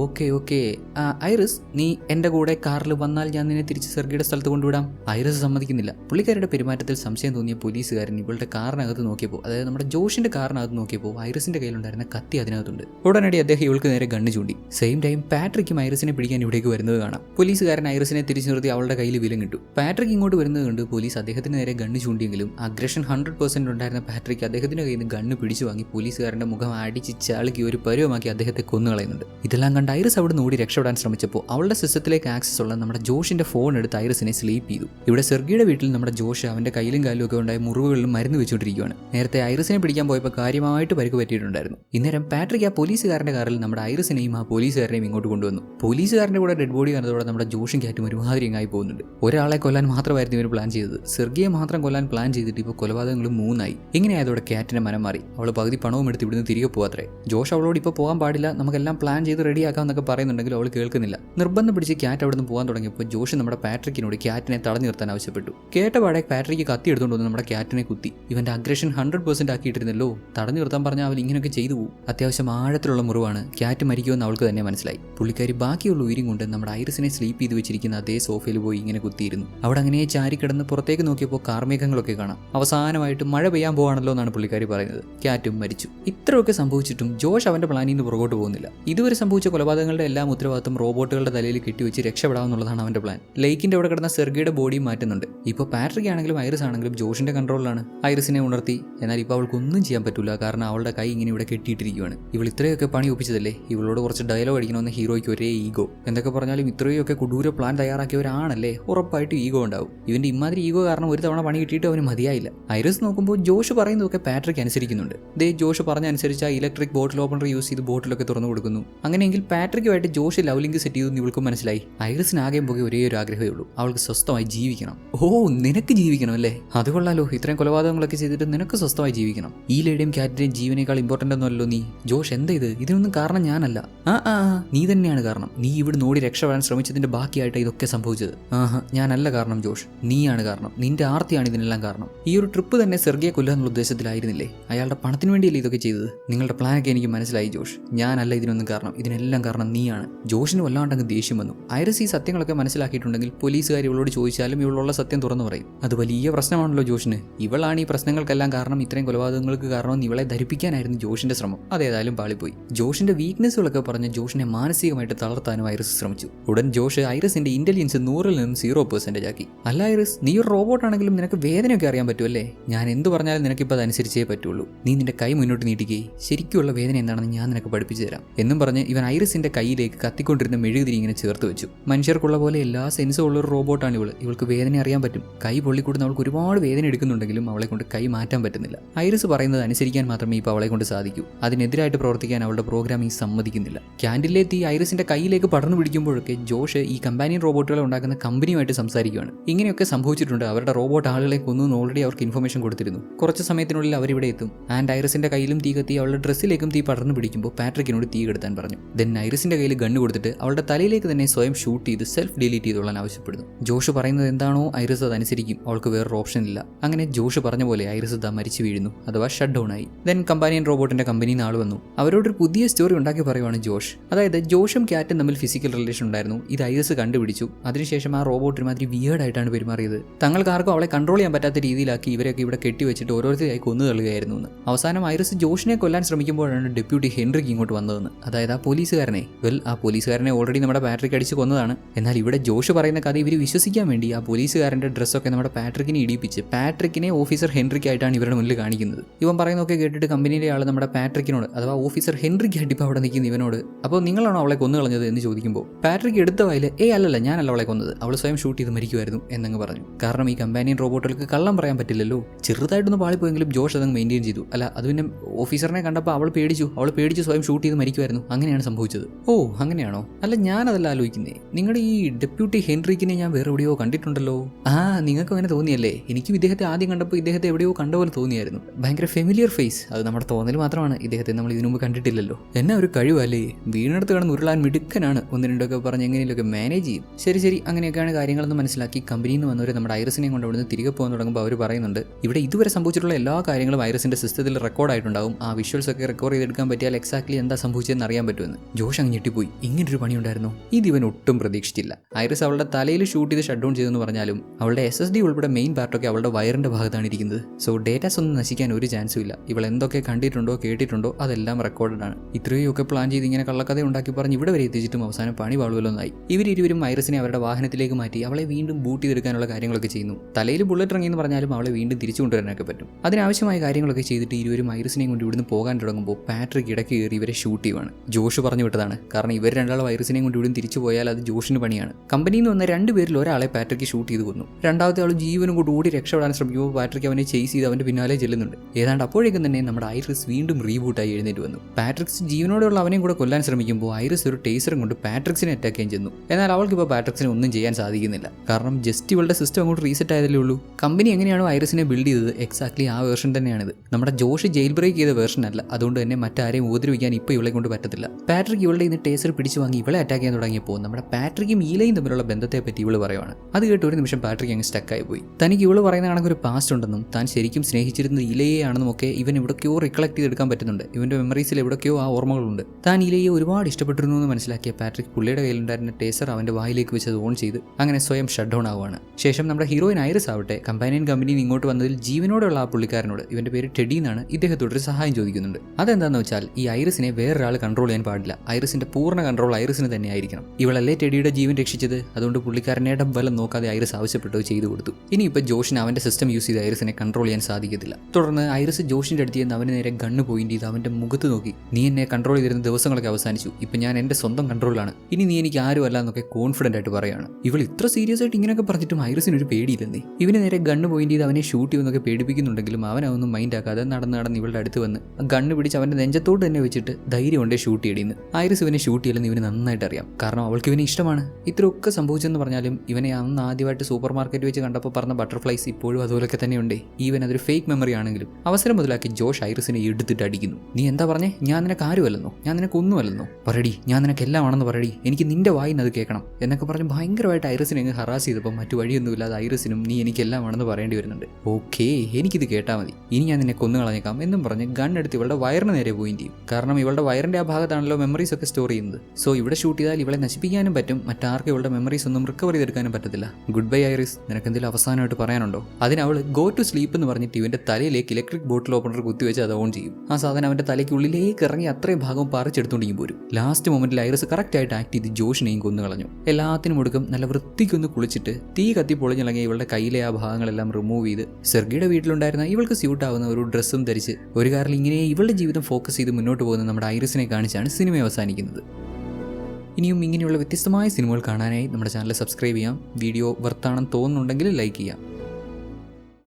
okay okay. ആ ഐറിസ് നീ എന്റെ കൂടെ കാറിൽ വന്നാൽ ഞാൻ നിന്നെ തിരിച്ച് സെർഗിയുടെ സ്ഥലത്ത് കൊണ്ടുവിടാം. ഐറിസ് സമ്മതിക്കുന്നില്ല. പുള്ളിക്കാരുടെ പെരുമാറ്റത്തിൽ സംശയം തോന്നിയ പോലീസുകാരൻ ഇവളുടെ കാറിനകത്ത് നോക്കിയപ്പോൾ അതായത് നമ്മുടെ ജോഷിന്റെ കാറിനകത്ത് നോക്കിയപ്പോൾ ഐറിസിന്റെ കയ്യിലുണ്ടായിരുന്ന കത്തി അതിനകത്തുണ്ട്. ഉടനടി അദ്ദേഹം ഇവൾക്ക് നേരെ ഗണ്ണ് ചൂണ്ടി. സെയിം ടൈം പാട്രിക്കും ഐറിസിനെ പിടിക്കാൻ ഇവിടേക്ക് വരുന്നത് കാണാം. പോലീസുകാരൻ ഐറിസിനെ തിരിച്ചു നിർത്തി അവളുടെ കയ്യിൽ വിലം കിട്ടു. പാട്രിക് ഇങ്ങോട്ട് വരുന്നത് കണ്ട് പോലീസ് അദ്ദേഹത്തിന് നേരെ ഗണ്ണ് ചൂണ്ടിയെങ്കിലും അഗ്രഷൻ ഹൺഡ്രഡ് പെർസെന്റ് ഉണ്ടായിരുന്ന പാട്രിക് അദ്ദേഹത്തിന്റെ കയ്യിൽ നിന്ന് ഗണ്ണ് പിടിച്ചു വാങ്ങി പോലീസുകാരന്റെ മുഖം അടിച്ച് ചാളുക്കി ഒരു പരുവമാക്കി അദ്ദേഹത്തെ കൊന്നുകളയുന്നുണ്ട് ഇതെല്ലാം കണ്ട് ഐറിസ് അവിടെ നിന്ന് ഓടി രക്ഷപ്പെടാൻ ശ്രമിച്ചപ്പോൾ അവളുടെ സിസ്റ്റത്തിലേക്ക് ആക്സസ് ഉള്ള നമ്മുടെ ജോഷിന്റെ ഫോൺ എടുത്ത് ഐറിസിനെ സ്ലീപ്പ് ചെയ്തു. ഇവിടെ സെർഗിയുടെ വീട്ടിൽ നമ്മുടെ ജോഷ് അവന്റെ കയ്യിലും കാലിലും ഒക്കെ ഉണ്ടായ മുറിവുകളിലും മരുന്ന് വെച്ചുകൊണ്ടിരിക്കുകയാണ് നേരത്തെ ഐറിസിനെ പിടിക്കാൻ പോയപ്പോൾ കാര്യമായിട്ട് പരിക്ക് പറ്റിയിട്ടുണ്ടായിരുന്നു. ഇന്നേരം പാട്രിക് ആ പോലീസുകാരന്റെ കാറിൽ നമ്മുടെ ഐറിസിനെയും ആ പോലീസുകാരനെയും ഇങ്ങോട്ട് കൊണ്ടുവന്നു. പോലീസുകാരന്റെ കൂടെ ഡെഡ് ബോഡി കണ്ടതോടെ നമ്മുടെ ജോഷും കാറ്റും ഒരുമാതിരി ആയി പോകുന്നുണ്ട്. ഒരാളെ കൊല്ലാൻ മാത്രമായിരുന്നു ഇവർ പ്ലാൻ ചെയ്തത്. സെർഗിയെ മാത്രം കൊല്ലാൻ പ്ലാൻ ചെയ്തിട്ട് ഇപ്പോൾ കൊലപാതകങ്ങൾ മൂന്നായി. ഇങ്ങനെ ക്യാറ്റിന്റെ മനം മാറി? അവൾ പകുതി പണവും എടുത്ത് ഇവിടുന്ന് തിരികെ പോകാത്രേ ജോഷ് അവളോട് ഇപ്പോൾ പോകാൻ പാടില്ല നമുക്കെല്ലാം പ്ലാൻ ചെയ്ത് റെഡിയാക്കാം എന്നൊക്കെ പറയുന്നുണ്ടെങ്കിൽ അവൾ കേൾക്കുന്നില്ല. നിർബന്ധം പിടിച്ച് ക്യാറ്റ് അവിടെ നിന്ന് പോകാൻ തുടങ്ങിയപ്പോൾ ജോഷ് നമ്മുടെ പാട്രിക്കിനോട് ക്യാറ്റിനെ തടഞ്ഞു നിർത്താൻ ആവശ്യപ്പെട്ടു. കേട്ടപാടെ പാട്രിക്ക് കത്തി എടുത്തുകൊണ്ട് നമ്മുടെ ക്യാറ്റിനെ കുത്തി. ഇവന്റെ അഗ്രഷൻ ഹൺഡ്രഡ് പെർസെന്റ് ആക്കിയിട്ടിരുന്നല്ലോ. തടഞ്ഞു നിർത്താൻ പറഞ്ഞാൽ അവൻ ഇങ്ങനെയൊക്കെ ചെയ്തു പോകും അത്യാവശ്യം ആഴത്തിലുള്ള മുറിവാണ്. ക്യാറ്റ് മരിക്കുമെന്ന് അവൾക്ക് തന്നെ മനസ്സിലായി. പുള്ളിക്കാരി ബാക്കിയുള്ള ഉയരും കൊണ്ട് നമ്മുടെ ഐറിസിനെ സ്ലീപ്പ് ചെയ്ത് വെച്ചിരിക്കുന്ന അതേ സോഫയിൽ പോയി ഇങ്ങനെ കുത്തിയിരുന്നു അവിടെ അങ്ങനെ ചാരി കിടന്ന് പുറത്തേക്ക് നോക്കിയപ്പോൾ കാർമേഘങ്ങളൊക്കെ കാണാം. അവസാനമായിട്ട് മഴ പെയ്യാൻ പോവാണല്ലോ എന്നാണ് പുള്ളിക്കാരി പറയുന്നത്. ക്യാറ്റും മരിച്ചു. ഇത്രയൊക്കെ സംഭവിച്ചിട്ടും ജോഷ് അവന്റെ പ്ലാനിൽ നിന്ന് പുറകോട്ട് പോകുന്നില്ല. ഇതുവരെ സംഭവിച്ച കൊലപാതകങ്ങളുടെ എല്ലാം ഉത്തരവാദിത്വം റോബോട്ടുകളുടെ തലയിൽ കെട്ടിവെച്ച് രക്ഷപ്പെടാമെന്നുള്ളതാണ് അവന്റെ പ്ലാൻ. ലേക്കിന്റെ അവിടെ കിടന്ന സെർഗിയുടെ ബോഡി മാറ്റുന്നുണ്ട്. ഇപ്പോൾ പാട്രിക് ആണെങ്കിലും ഐറിസ് ആണെങ്കിലും ജോഷിന്റെ കൺട്രോളിലാണ് ഐറിസിനെ ഉണർത്തി. എന്നാൽ ഇപ്പോൾ അവൾക്ക് ഒന്നും ചെയ്യാൻ പറ്റില്ല. കാരണം അവളുടെ കൈ ഇങ്ങനെ ഇവിടെ കെട്ടിയിട്ടിരിക്കുകയാണ് ഇവൾ ഇത്രയൊക്കെ പണി ഒപ്പിച്ചതല്ലേ? ഇവളോട് കുറച്ച് ഡയലോഗ് അടിക്കണമെന്ന് ഹീറോയ്ക്ക് ഒരേ ഈഗോ എന്തൊക്കെ പറഞ്ഞാലും ഇത്രയൊക്കെ കൊടൂര പ്ലാൻ തയ്യാറാക്കിയവരാണല്ലേ? ഉറപ്പായിട്ട് ഈഗോ ഉണ്ടാവും. ഇവന്റെ ഇമാതിരി ഈഗോ കാരണം ഒരു തവണ പണി കിട്ടിയിട്ട് അവന് മതിയായില്ല. ഐറിസ് നോക്കുമ്പോൾ ജോഷ് പറയുന്നതൊക്കെ പാട്രിക് അനുസരിക്കുന്നുണ്ട്. ദേ ജോഷ് പറഞ്ഞ അനുസരിച്ച് ആ ഇലക്ട്രിക് ബോട്ടിൽ ഓപ്പണർ യൂസ് ചെയ്ത് ബോട്ടിലൊക്കെ തുറന്നു കൊടുക്കുന്നു. അങ്ങനെയെങ്കിൽ പാട്രിക്കുമായിട്ട് ജോഷ് ലവ് ലിങ്ക് സെറ്റ് ചെയ്തു ഇവൾക്കും മനസ്സിലായി. ഐറിസിന് ആകെ പോകെ ഒരേ ഒരു ആഗ്രഹമേ ഉള്ളൂ. അവൾക്ക് സ്വസ്ഥമായി ജീവിക്കണം. ഓ നിനക്ക് ജീവിക്കണം അല്ലേ? അത് കൊള്ളാലോ. ഇത്രയും കൊലപാതകങ്ങളൊക്കെ ചെയ്തിട്ട് നിനക്ക് സ്വസ്ഥമായി ജീവിക്കണം. ഈ ലേഡിയും ക്യാറ്റിന്റെയും ജീവനേക്കാൾ ഇമ്പോർട്ടന്റ് ഒന്നുമല്ലോ നീ. ജോഷ് എന്താ ഇത്? ഇതിനൊന്നും കാരണം ഞാനല്ല. ആ ആ, നീ തന്നെയാണ് കാരണം. നീ ഇവിടെ നോടി രക്ഷപ്പെടാൻ ശ്രമിച്ചതിന്റെ ബാക്കിയായിട്ട് ഇതൊക്കെ സംഭവിച്ചത്. ആഹാ. ഞാനല്ല കാരണം ജോഷ്. നീയാണ് കാരണം. നിന്റെ ആർത്തിയാണ് ഇതിനെല്ലാം കാരണം. ഈ ഒരു ട്രിപ്പ് തന്നെ സെർഗിയെ കൊല്ലുക എന്നുള്ള ഉദ്ദേശത്തിലായിരുന്നില്ലേ? അയാളുടെ പണത്തിന് വേണ്ടിയല്ലേ ഇതൊക്കെ ചെയ്തത്? നിങ്ങളുടെ പ്ലാനൊക്കെ എനിക്ക് മനസ്സിലായി ജോഷ്. ഞാനല്ല ഇതിനൊന്നും കാരണം. ഇതിനെല്ലാം കാരണം നീയാണ്. ജോഷിന് വല്ലാണ്ടങ്ങ് ദേഷ്യം വന്നു. ഐറസ് ഈ സത്യങ്ങളൊക്കെ മനസ്സിലാക്കിയിട്ടുണ്ടെങ്കിൽ പോലീസുകാർ ഇവളോട് ചോദിച്ചാലും ഇവളുള്ള സത്യം തുറന്നു പറയും. അത് വലിയ പ്രശ്നമാണല്ലോ ജോഷിന്. ഇവളാണ് ഈ പ്രശ്നങ്ങൾക്കെല്ലാം കാരണം ഇത്രയും കൊലപാതകങ്ങൾക്ക് കാരണം ഇവളെ ധരിപ്പിക്കാനായിരുന്നു ജോഷിന്റെ ശ്രമം. അതേതായാലും പാളിപ്പോയി. ജോഷിന്റെ വീക്ക്നെസ്സുകളൊക്കെ പറഞ്ഞ് ജോഷിനെ മാനസികമായിട്ട് തളർത്താനും ഐറസ് ശ്രമിച്ചു. ഉടൻ ജോഷ് ഐറസിന്റെ ഇന്റലിജൻസ് നൂറിൽ നിന്നും സീറോ പെർസെന്റേജ് ആക്കി. അല്ല ഐറിസ് നീ ഒരു റോബോട്ട് ആണെങ്കിലും നിനക്ക് വേദനയൊക്കെ അറിയാൻ പറ്റുമല്ലേ? ഞാൻ എന്ത് പറഞ്ഞാലും നിനക്കിപ്പോൾ അതനുസരിച്ചേ പറ്റുള്ളൂ. നീ നിന്റെ കൈ മുന്നോട്ട് നീട്ടിക്കേ. ശരിക്കുള്ള വേദന എന്താണെന്ന് ഞാൻ നിനക്ക് പഠിപ്പിച്ചു തരാം. എന്നും പറഞ്ഞ് ഇവൻ ഐറിസിന്റെ കൈയിലേക്ക് കത്തിക്കൊണ്ടിരുന്ന മെഴുകുതിരി ഇങ്ങനെ ചേർത്ത് വെച്ചു. മനുഷ്യർക്കുള്ള പോലെ എല്ലാ സെൻസും ഉള്ള ഒരു റോബോട്ടാണ് ഇവൾ. ഇവൾക്ക് വേദന അറിയാൻ പറ്റും. കൈ പൊള്ളിക്കൂടുന്ന അവൾക്ക് ഒരുപാട് വേദന എടുക്കുന്നുണ്ടെങ്കിലും അവളെ കൊണ്ട് കൈ മാറ്റാൻ പറ്റുന്നില്ല. ഐറിസ് പറയുന്നത് അനുസരിക്കാൻ മാത്രമേ ഇപ്പോൾ അവളെ കൊണ്ട് സാധിക്കൂ. അതിനെതിരായിട്ട് പ്രവർത്തിക്കാൻ അവളുടെ പ്രോഗ്രാം ഈ സമ്മതിക്കുന്നില്ല. ക്യാൻഡിലെത്തി ഐറിസിന്റെ കയ്യിലേക്ക് പടർന്നു പിടിക്കുമ്പോഴൊക്കെ ജോഷ് ഈ കമ്പാനിയൻ റോബോട്ടുകളെ ഉണ്ടാക്കുന്ന കമ്പനിയുമായിട്ട് സംസാരിക്കുകയാണ് ഇങ്ങനെയൊക്കെ സംഭവിച്ചിട്ടുണ്ട്. അവരുടെ റോബോട്ട് ആളുകളെ കൊന്നു എന്ന് ഓൾറെഡി അവർക്ക് ഇൻഫർമേഷൻ കൊടുത്തിരുന്നു. കുറച്ച് സമയത്തിനുള്ളിൽ അവരിവിടെ എത്തും. ആൻഡ് ഐറിസിന്റെ കയ്യിലും തീ കത്തി അവളുടെ ഡ്രസ്സിലേക്കും തീ പടർന്നു പിടിക്കുമ്പോൾ പാട്രിക്കിനോട് തീ കെടുത്താൻ പറഞ്ഞു. ദെൻ ഐറിസിന്റെ കയ്യിൽ ഗണ്ണ് കൊടുത്തിട്ട് അവളുടെ തലയിലേക്ക് തന്നെ സ്വയം ഷൂട്ട് ചെയ്ത് സെൽഫ് ഡിലീറ്റ് ചെയ്തോളാൻ ആവശ്യപ്പെടുന്നു. ജോഷ് പറയുന്നത് എന്താണോ ഐറിസ് അത് അനുസരിക്കും അവൾക്ക് വേറൊരു ഓപ്ഷൻ ഇല്ല. അങ്ങനെ ജോഷ് പറഞ്ഞ പോലെ ഐറിസ് ദ മരിച്ചു വീഴുന്നു. അഥവാ ഷട്ട് ഡൗൺ ആയി. ദെൻ കമ്പാനിയൻ റോബോട്ടിന്റെ കമ്പനിയിൽ നിന്ന് ആൾ വന്നു. അവരോടൊരു പുതിയ സ്റ്റോറി ഉണ്ടാക്കി പറയുവാണ് ജോഷ്. അതായത് ജോഷും ക്യാറ്റും തമ്മിൽ ഫിസിക്കൽ റിലേഷൻ ഉണ്ടായിരുന്നു. ഇത് ഐറിസ് കണ്ടുപിടിച്ചു. അതിനുശേഷം ആ റോബോട്ട് ഒരുമാതിരി വിയേർഡ് ആയിട്ടാണ് പെരുമാറിയത്. തങ്ങൾക്ക് ആർക്കും അവളെ കൺട്രോൾ ചെയ്യാൻ പറ്റാത്ത രീതിയിലാക്കി ഇവരൊക്കെ ഇവിടെ കെട്ടിവെച്ചിട്ട് ഓരോരുത്തരായി കൊന്നു തള്ളുകയായിരുന്നു എന്ന് അവസാനം ഐറിസ് ജോഷിനെ കൊല്ലാൻ ശ്രമിക്കുമ്പോഴാണ് ഡെപ്യൂട്ടി ഹെൻറിക്ക് ഇങ്ങോട്ട് വന്നതെന്ന്. അതായത് ആ പോലീസുകാരനെ. വെൽ ആ പോലീസുകാരനെ ഓൾറെഡി നമ്മുടെ പാട്രിക് അടിച്ച് കൊന്നതാണ്. എന്നാൽ ഇവിടെ ജോഷ് പറയുന്ന കഥ ഇവർ വിശ്വസിക്കാൻ വേണ്ടി ആ പോലീസുകാരന്റെ ഡ്രസ്സൊക്കെ നമ്മുടെ പാട്രിക്കിനെ ഇടിപ്പിച്ച് പാട്രിക്കിനെ ഓഫീസർ ഹെൻറിക്ക് ആയിട്ടാണ് ഇവരുടെ മുന്നിൽ കാണിക്കുന്നത്. ഇവൻ പറയുന്നതൊക്കെ കേട്ടിട്ട് കമ്പനിയിലെ ആൾ നമ്മുടെ പാട്രിക്കിനോട് അഥവാ ഓഫീസർ ഹെൻറിക്ക് ആയിട്ട് അവിടെ നിൽക്കുന്ന ഇവനോട് അപ്പോൾ നിങ്ങളാണോ അവളെ കൊന്നു കളഞ്ഞത് എന്ന് ചോദിക്കുമ്പോൾ പാട്രിക് എടുത്ത വയൽ ഏ അല്ലല്ല ഞാനല്ല അവളെ കൊന്നത്. അവൾ സ്വയം ഷൂട്ട് ചെയ്ത് മരിക്കുമായിരുന്നു എന്നങ്ങ് പറഞ്ഞു. കാരണം ഈ കമ്പാനിയൻ റോബോട്ടുകൾക്ക് കള്ളം പറയാൻ പറ്റില്ലല്ലോ. ചെറുതായിട്ടൊന്ന് പാളിപ്പോയെങ്കിലും ജോഷ് അതങ്ങ് മെയിന്റെയിൻ ചെയ്തു. അല്ല അത് പിന്നെ ഓഫീസറിനെ കണ്ടപ്പോൾ അവൾ പേടിച്ചു. അവൾ പേടിച്ച് സ്വയം ഷൂട്ട് ചെയ്ത് മരിക്കുമായിരുന്നു അങ്ങനെയാണ് സംഭവിച്ചത്. ഓ അങ്ങനെയാണോ? അല്ല ഞാനതല്ല ആലോചിക്കുന്നേ. നിങ്ങളുടെ ഈ ഡെപ്യൂട്ടി ഹെൻറിക്കിനെ ഞാൻ വേറെ എവിടെയോ കണ്ടിട്ടുണ്ടല്ലോ. ആ നിങ്ങൾക്ക് അങ്ങനെ തോന്നിയല്ലേ? എനിക്കും ഇദ്ദേഹത്തെ ആദ്യം കണ്ടപ്പോൾ ഇദ്ദേഹത്തെ എവിടെയോ കണ്ട പോലെ തോന്നിയായിരുന്നു. ഭയങ്കര ഫെമിലിയർ ഫേസ് അത് നമ്മുടെ തോന്നൽ മാത്രമാണ്. ഇദ്ദേഹത്തെ നമ്മൾ ഇതിനു മുമ്പ് കണ്ടിട്ടില്ലല്ലോ. എന്നാ ഒരു കഴിവല്ലേ? വീണെടുത്ത് കാണുന്ന ഉരുളാൻ മിടുക്കനാണ്. ഒന്ന് രണ്ടൊക്കെ പറഞ്ഞ് എങ്ങനെയൊക്കെ മാനേജ് ചെയ്യും. ശരി ശരി. അങ്ങനെയൊക്കെയാണ് കാര്യങ്ങളെന്ന് മനസ്സിലാക്കി കമ്പനിയിൽ നിന്ന് വന്നവർ നമ്മുടെ ഐറിസിനെ കൊണ്ട് അവിടുന്ന് തിരികെ പോകാൻ തുടങ്ങുമ്പോൾ അവർ പറയുന്നുണ്ട് ഇവിടെ ഇതുവരെ സംഭവിച്ചിട്ടുള്ള എല്ലാ കാര്യങ്ങളും ഐറസിന്റെ സിസ്റ്റത്തിൽ റെക്കോർഡായിട്ടുണ്ടാവും ആ വിഷ്വൽസ് ഒക്കെ റെക്കോർഡ് ചെയ്തെടുക്കാൻ പറ്റിയാൽ എക്സാക്ട്ലി എന്താ സംഭവിച്ചതെന്ന് അറിയാൻ പറ്റുമെന്ന്. ജോഷ് അങ്ങ് ഞെട്ടിപ്പോയി. ഇങ്ങനൊരു പണി ഉണ്ടായിരുന്നു? ഇത് ഇവൻ ഒട്ടും പ്രതീക്ഷിച്ചില്ല. ഐറിസ് അവളുടെ തലയിൽ ഷൂട്ട് ചെയ്ത് ഷട്ട് ഡൗൺ ചെയ്തെന്ന് പറഞ്ഞാലും അവളുടെ എസ് എസ് ഡി ഉൾപ്പെടെ മെയിൻ പാർട്ടൊക്കെ അവളുടെ വയറിന്റെ ഭാഗത്താണ് ഇരിക്കുന്നത്. സോ ഡേറ്റാസ് ഒന്നും നശിക്കാൻ ഒരു ചാൻസും ഇല്ല. ഇവൾ എന്തൊക്കെ കണ്ടിട്ടുണ്ടോ കേട്ടിട്ടുണ്ടോ അതെല്ലാം റെക്കോർഡഡ് ആണ്. ഇത്രയൊക്കെ പ്ലാൻ ചെയ്ത് ഇങ്ങനെ കള്ളക്കഥ ഉണ്ടാക്കി പറഞ്ഞ് ഇവിടെ വരെ എത്തിച്ചിട്ടും അവസാനം പണി പാളുവല്ലോന്നായി ഇവരിരുവരും ഐറിസിനെ അവരുടെ വാഹനത്തിലേക്ക് മാറ്റി. അവളെ വീണ്ടും ബൂട്ട് ചെയ്തെടുക്കാനുള്ള കാര്യങ്ങളൊക്കെ ചെയ്യുന്നു. തലയിൽ ബുള്ളറ്റ് ഇറങ്ങിയെന്ന് പറഞ്ഞാലും അവളെ വീണ്ടും തിരിച്ചു കൊണ്ടുവരാനൊക്കെ പറ്റും. അതിനാവശ്യമായ കാര്യങ്ങളൊക്കെ ചെയ്തിട്ട് ഇരുവരും ഐറിസിനെയും കൊണ്ട് ഇവിടുന്ന് പോകാൻ തുടങ്ങുമ്പോൾ പാട്രിക് ഇടയ്ക്ക് കയറി ഇവരെ ഷൂട്ട് ചെയ്യുവാണ്. ജോഷ് പറഞ്ഞു വിട്ടതാണ്. കാരണം ഇവർ രണ്ടാളും ഐറിസിനെയും കൊണ്ട് ഇവിടുന്ന് തിരിച്ചു പോയാൽ അത് ജോഷിന് പണിയാണ്. കമ്പനിയിൽ നിന്ന് വന്ന രണ്ടുപേരിൽ ഒരാളെ പാട്രിക്ക് ഷൂട്ട് ചെയ്തു കൊന്നു. രണ്ടാമത്തെ ആൾ ജീവനും കൊണ്ട് ഓടി രക്ഷപ്പെടാൻ ശ്രമിക്കുമ്പോൾ പാട്രിക് അവനെ ചേസ് ചെയ്ത് അവന്റെ പിന്നാലെ ചെല്ലുന്നുണ്ട്. ഏതാണ്ട് അപ്പോഴേക്കും തന്നെ നമ്മുടെ ഐറിസ് വീണ്ടും റീബൂട്ടായി എഴുന്നേറ്റ് വന്നു. പാട്രിക്സ് ജീവനോടെയുള്ള അവനെയും കൂടെ കൊല്ലാൻ ശ്രമിക്കുമ്പോൾ ഐറിസ് ഒരു ടേസറും കൊണ്ട് പാട്രിക്സിനെ അറ്റാക്ക് ചെയ്യാൻ ചെന്നു. എന്നാൽ അവൾക്ക് ഇപ്പോൾ പാട്രിക്സിനെ ഒന്നും ചെയ്യാൻ സാധിക്കുന്നില്ല കാരണം ജസ്റ്റ് ഇവളുടെ സിസ്റ്റം അങ്ങോട്ട് റീസെറ്റ് ആയതല്ലേ ഉള്ളൂ. കമ്പനി എങ്ങനെയാണോ ഐറിസിനെ ബിൽഡ് ചെയ്തത്? എക്സാക്ട്ലി ആ വേർഷൻ തന്നെയാണിത്. നമ്മുടെ ജോഷ് ജയിൽ ബ്രേക്ക് ചെയ്ത വേർഷൻ അല്ല. അതുകൊണ്ട് തന്നെ മറ്റാരെയും ഉപദ്രവിക്കാൻ ഇപ്പോൾ ഇവളെ കൊണ്ട് പറ്റത്തില്ല. പാട്രിക് ഇവളുടെ ഇന്ന് ടേസർ പിടിച്ചു വാങ്ങി ഇവളെ അറ്റാക്ക് ചെയ്യാൻ തുടങ്ങിയപ്പോൾ നമ്മുടെ പാട്രിക്കും ഈലയും തമ്മിലുള്ള ബന്ധത്തെ പറ്റി ഇവൾ പറയുവാണ്. അത് കേട്ട് ഒരു നിമിഷം പാട്രിക് അങ്ങ് സ്റ്റക്കായി പോയി. തനിക്ക് ഇവൾ പറയുന്ന കണക്ക് ഒരു പാസ്റ്റ് ഉണ്ടെന്നും താൻ ശരിക്കും സ്നേഹിച്ചിരുന്ന ഇലയെ ആണെന്നും ഒക്കെ ഇവൻ എവിടേക്കോ റിക്കളക്ട് ചെയ്തെടുക്കാൻ പറ്റുന്നുണ്ട്. ഇവന്റെ മെമ്മറീസിൽ എവിടേക്കോ ആ ഓർമ്മകളുണ്ട്. താൻ ഇലയെ ഒരുപാട് ഇഷ്ടപ്പെട്ടിരുന്നു എന്ന് മനസ്സിലാക്കിയ പാട്രിക് പുള്ളിയുടെ കയ്യിലുണ്ടായിരുന്ന ടേസർ അവന്റെ വായിലേക്ക് വെച്ച് അത് ഓൺ ചെയ്ത്. അങ്ങനെ സ്വയം ഷട്ട് ഡൗൺ ആവുകയാണ്. ശേഷം നമ്മുടെ ഹീറോയിൻ ഐറിസ് ആവട്ടെ കമ്പാനിയൻ കമ്പനിയിൽ ഇങ്ങോട്ട് വന്നതിൽ ജീവനോടുള്ള ആ പുള്ളിക്കാരനോട് ഇവന്റെ പേര് ടെഡി എന്നാണ് ഇദ്ദേഹത്തോട് ഒരു സഹായം ചോദിക്കുന്നുണ്ട്. അതെന്താണെന്ന് വെച്ചാൽ ഈ ഐറിസിനെ വേറൊരാൾ കൺട്രോൾ ചെയ്യാൻ പാടില്ല. ഐറിസിന്റെ പൂർണ കൺട്രോൾ ഐറിസിന് തന്നെ ആയിരിക്കണം ഇവളല്ലേ ടെഡിയുടെ ജീവൻ രക്ഷിച്ചത്? അതുകൊണ്ട് പുള്ളിക്കാരനെ ഇടം നോക്കാതെ ഐറിസ് ആവശ്യപ്പെട്ടോ ചെയ്തു കൊടുത്തു. ഇനിയിപ്പോൾ ജോഷിന് അവന്റെ സിസ്റ്റം യൂസ് ചെയ്ത് ഐറിസിനെ കൺട്രോൾ ചെയ്യാൻ സാധിക്കത്തില്ല. തുടർന്ന് ഐറിസ് ജോഷിന്റെ അടുത്ത് ചെന്ന് അവന് നേരെ ഗണ്ണ് പോയിന്റ് ചെയ്ത് അവന്റെ മുഖത്ത് നോക്കി. നീ എന്നെ കൺട്രോൾ ചെയ്തിരുന്ന ദിവസങ്ങളൊക്കെ അവസാനിച്ചു. ഇപ്പൊ ഞാൻ എന്റെ സ്വന്തം കൺട്രോളിലാണ് ഇനി നീ എനിക്ക് ആരും അല്ല എന്നൊക്കെ കോൺഫിഡന്റ് ആയിട്ട് പറയാണ് ഇവൾ ഇത്ര സീരിയസ് ആയിട്ട് ഇങ്ങനെയൊക്കെ പറഞ്ഞിട്ടും ഐറിസിന് ഒരു പേടിയില്ലെന്നേ. ഇവന് നേരെ ഗണ്ണ് പോയിന്റ് ചെയ്ത് അവനെ ഷൂട്ട് ചെയ്യുന്നൊക്കെ പേടിപ്പിക്കുന്നുണ്ടെങ്കിലും അവൻ അതൊന്നും മൈൻഡ് ആക്കാതെ നടന്ന് നടന്ന് ഇവളുടെ അടുത്ത് വന്ന് ഗണ്ണ് പിടിച്ച് അവന്റെ നെഞ്ചത്തോട് തന്നെ വെച്ചിട്ട് ധൈര്യം കൊണ്ടേ ഷൂട്ട് ചെയ്യുന്നു ഐറിസ് ഇവനെ ഷൂട്ട് ചെയ്യില്ലെന്ന് ഇവന് നന്നായിട്ട് അറിയാം. കാരണം അവൾക്ക് ഇവനെ ഇഷ്ടമാണ്. ഇത്രയൊക്കെ സംഭവിച്ചെന്ന് പറഞ്ഞാലും ഇവനെ അന്ന് ആദ്യമായിട്ട് സൂപ്പർ മാർക്കറ്റ് വെച്ച് കണ്ടപ്പോൾ പറഞ്ഞ ബട്ടർഫ്ലൈസ് ഇപ്പോഴും അതുപോലൊക്കെ തന്നെയുണ്ട്. ഈവൻ അതൊരു ഫേക്ക് മെമ്മറി ആണെങ്കിലും അവസരം മുതലാക്കി ജോഷ് ഐറിസിനെ എടുത്തിട്ട് അടിക്കുന്നു. നീ എന്താ പറഞ്ഞേ? ഞാൻ നിനക്ക് ആരുമല്ലെന്നോ? ഞാൻ നിനക്ക് ഒന്നുമല്ലെന്നോ? പറടി ഞാൻ നിനക്ക് എല്ലാം ആണെന്ന് പറടി എനിക്ക് നിന്റെ വായിന്ന് അത് കേൾക്കണം. എന്നൊക്കെ പറഞ്ഞ് ഭയങ്കരമായിട്ട് ഐറിസിനെ അങ്ങ് ഹറാസ് ചെയ്തപ്പോൾ മറ്റു വഴിയൊന്നുമില്ലാതെ ഐറിസിനും നീ എനിക്കെല്ലാം ആണെന്ന് പറയേണ്ടി വരുന്നുണ്ട്. ഓക്കേ എനിക്കിത് കേട്ടാൽ മതി. ഇനി ഞാൻ നിന്നെ കൊന്നു കളഞ്ഞേക്കാം എന്നും പറഞ്ഞ് ഗൺ എടുത്ത് ഇവളുടെ വയറിന് നേരെ പോയിന്റ് ചെയ്യും. കാരണം ഇവളുടെ വയറിന്റെ ആ ഭാഗത്താണല്ലോ മെമ്മറീസ് ഒക്കെ സ്റ്റോർ ചെയ്യുന്നത്. സോ ഇവിടെ ഷൂട്ട് ചെയ്താൽ ഇവളെ നശിപ്പിക്കാനും പറ്റും. മറ്റാർക്കും ഇവളുടെ മെമ്മറീസ് ഒന്നും റിക്കവർ ചെയ്തെടുക്കാനും പറ്റത്തില്ല. Good bye Iris. നിനക്ക് എന്തെങ്കിലും അവസാനമായിട്ട് പറയാനുണ്ടോ? അതിനവൾ ഗോ ടു സ്ലീപ്പ് എന്ന് പറഞ്ഞ് ടീവിന്റെ തലയിലേക്ക് ഇലക്ട്രിക് ബോട്ടിൽ ഓപ്പണർ കുത്തിവെച്ച് അത് ഓൺ ചെയ്യും. ആ സാധനം അവന്റെ തലയ്ക്കുള്ളിലേക്ക് ഇറങ്ങി അത്രയും ഭാഗം പറിച്ചെടുത്തോണ്ടിരിക്കും പോരും ലാസ്റ്റ് മൊമെന്റിൽ ഐറിസ് കറക്റ്റ് ആയിട്ട് ആക്ട് ചെയ്ത് ജോഷിനെയും കൊന്നു കളഞ്ഞു. എല്ലാത്തിനും ഒടുക്കം നല്ല വൃത്തിക്കൊന്ന് കുളിച്ചിട്ട് തീ കത്തി പൊളിഞ്ഞിളങ്ങിയ ഇവളുടെ കയ്യിലെ ആ ഭാഗങ്ങളെല്ലാം റിമൂവ് ചെയ്ത് സെർഗിയുടെ വീട്ടിലുണ്ടായിരുന്ന ഇവൾക്ക് സ്യൂട്ട് ആവുന്ന ഒരു ഡ്രസ്സും ധരിച്ച് ഒരു കാറിൽ ഇങ്ങനെ ഇവളുടെ ജീവിതം ഫോക്കസ് ചെയ്ത് മുന്നോട്ട് പോകുന്ന നമ്മുടെ ഐറിസിനെ കാണിച്ചാണ് സിനിമ അവസാനിക്കുന്നത്. ഇനിയും ഇങ്ങനെയുള്ള വ്യത്യസ്തമായ സിനിമകൾ കാണാനായി നമ്മുടെ ചാനൽ സബ്സ്ക്രൈബ് ചെയ്യാം. വീഡിയോ വർത്താണെന്ന് തോന്നുന്നുണ്ടെങ്കിൽ ലൈക്ക് ചെയ്യാം.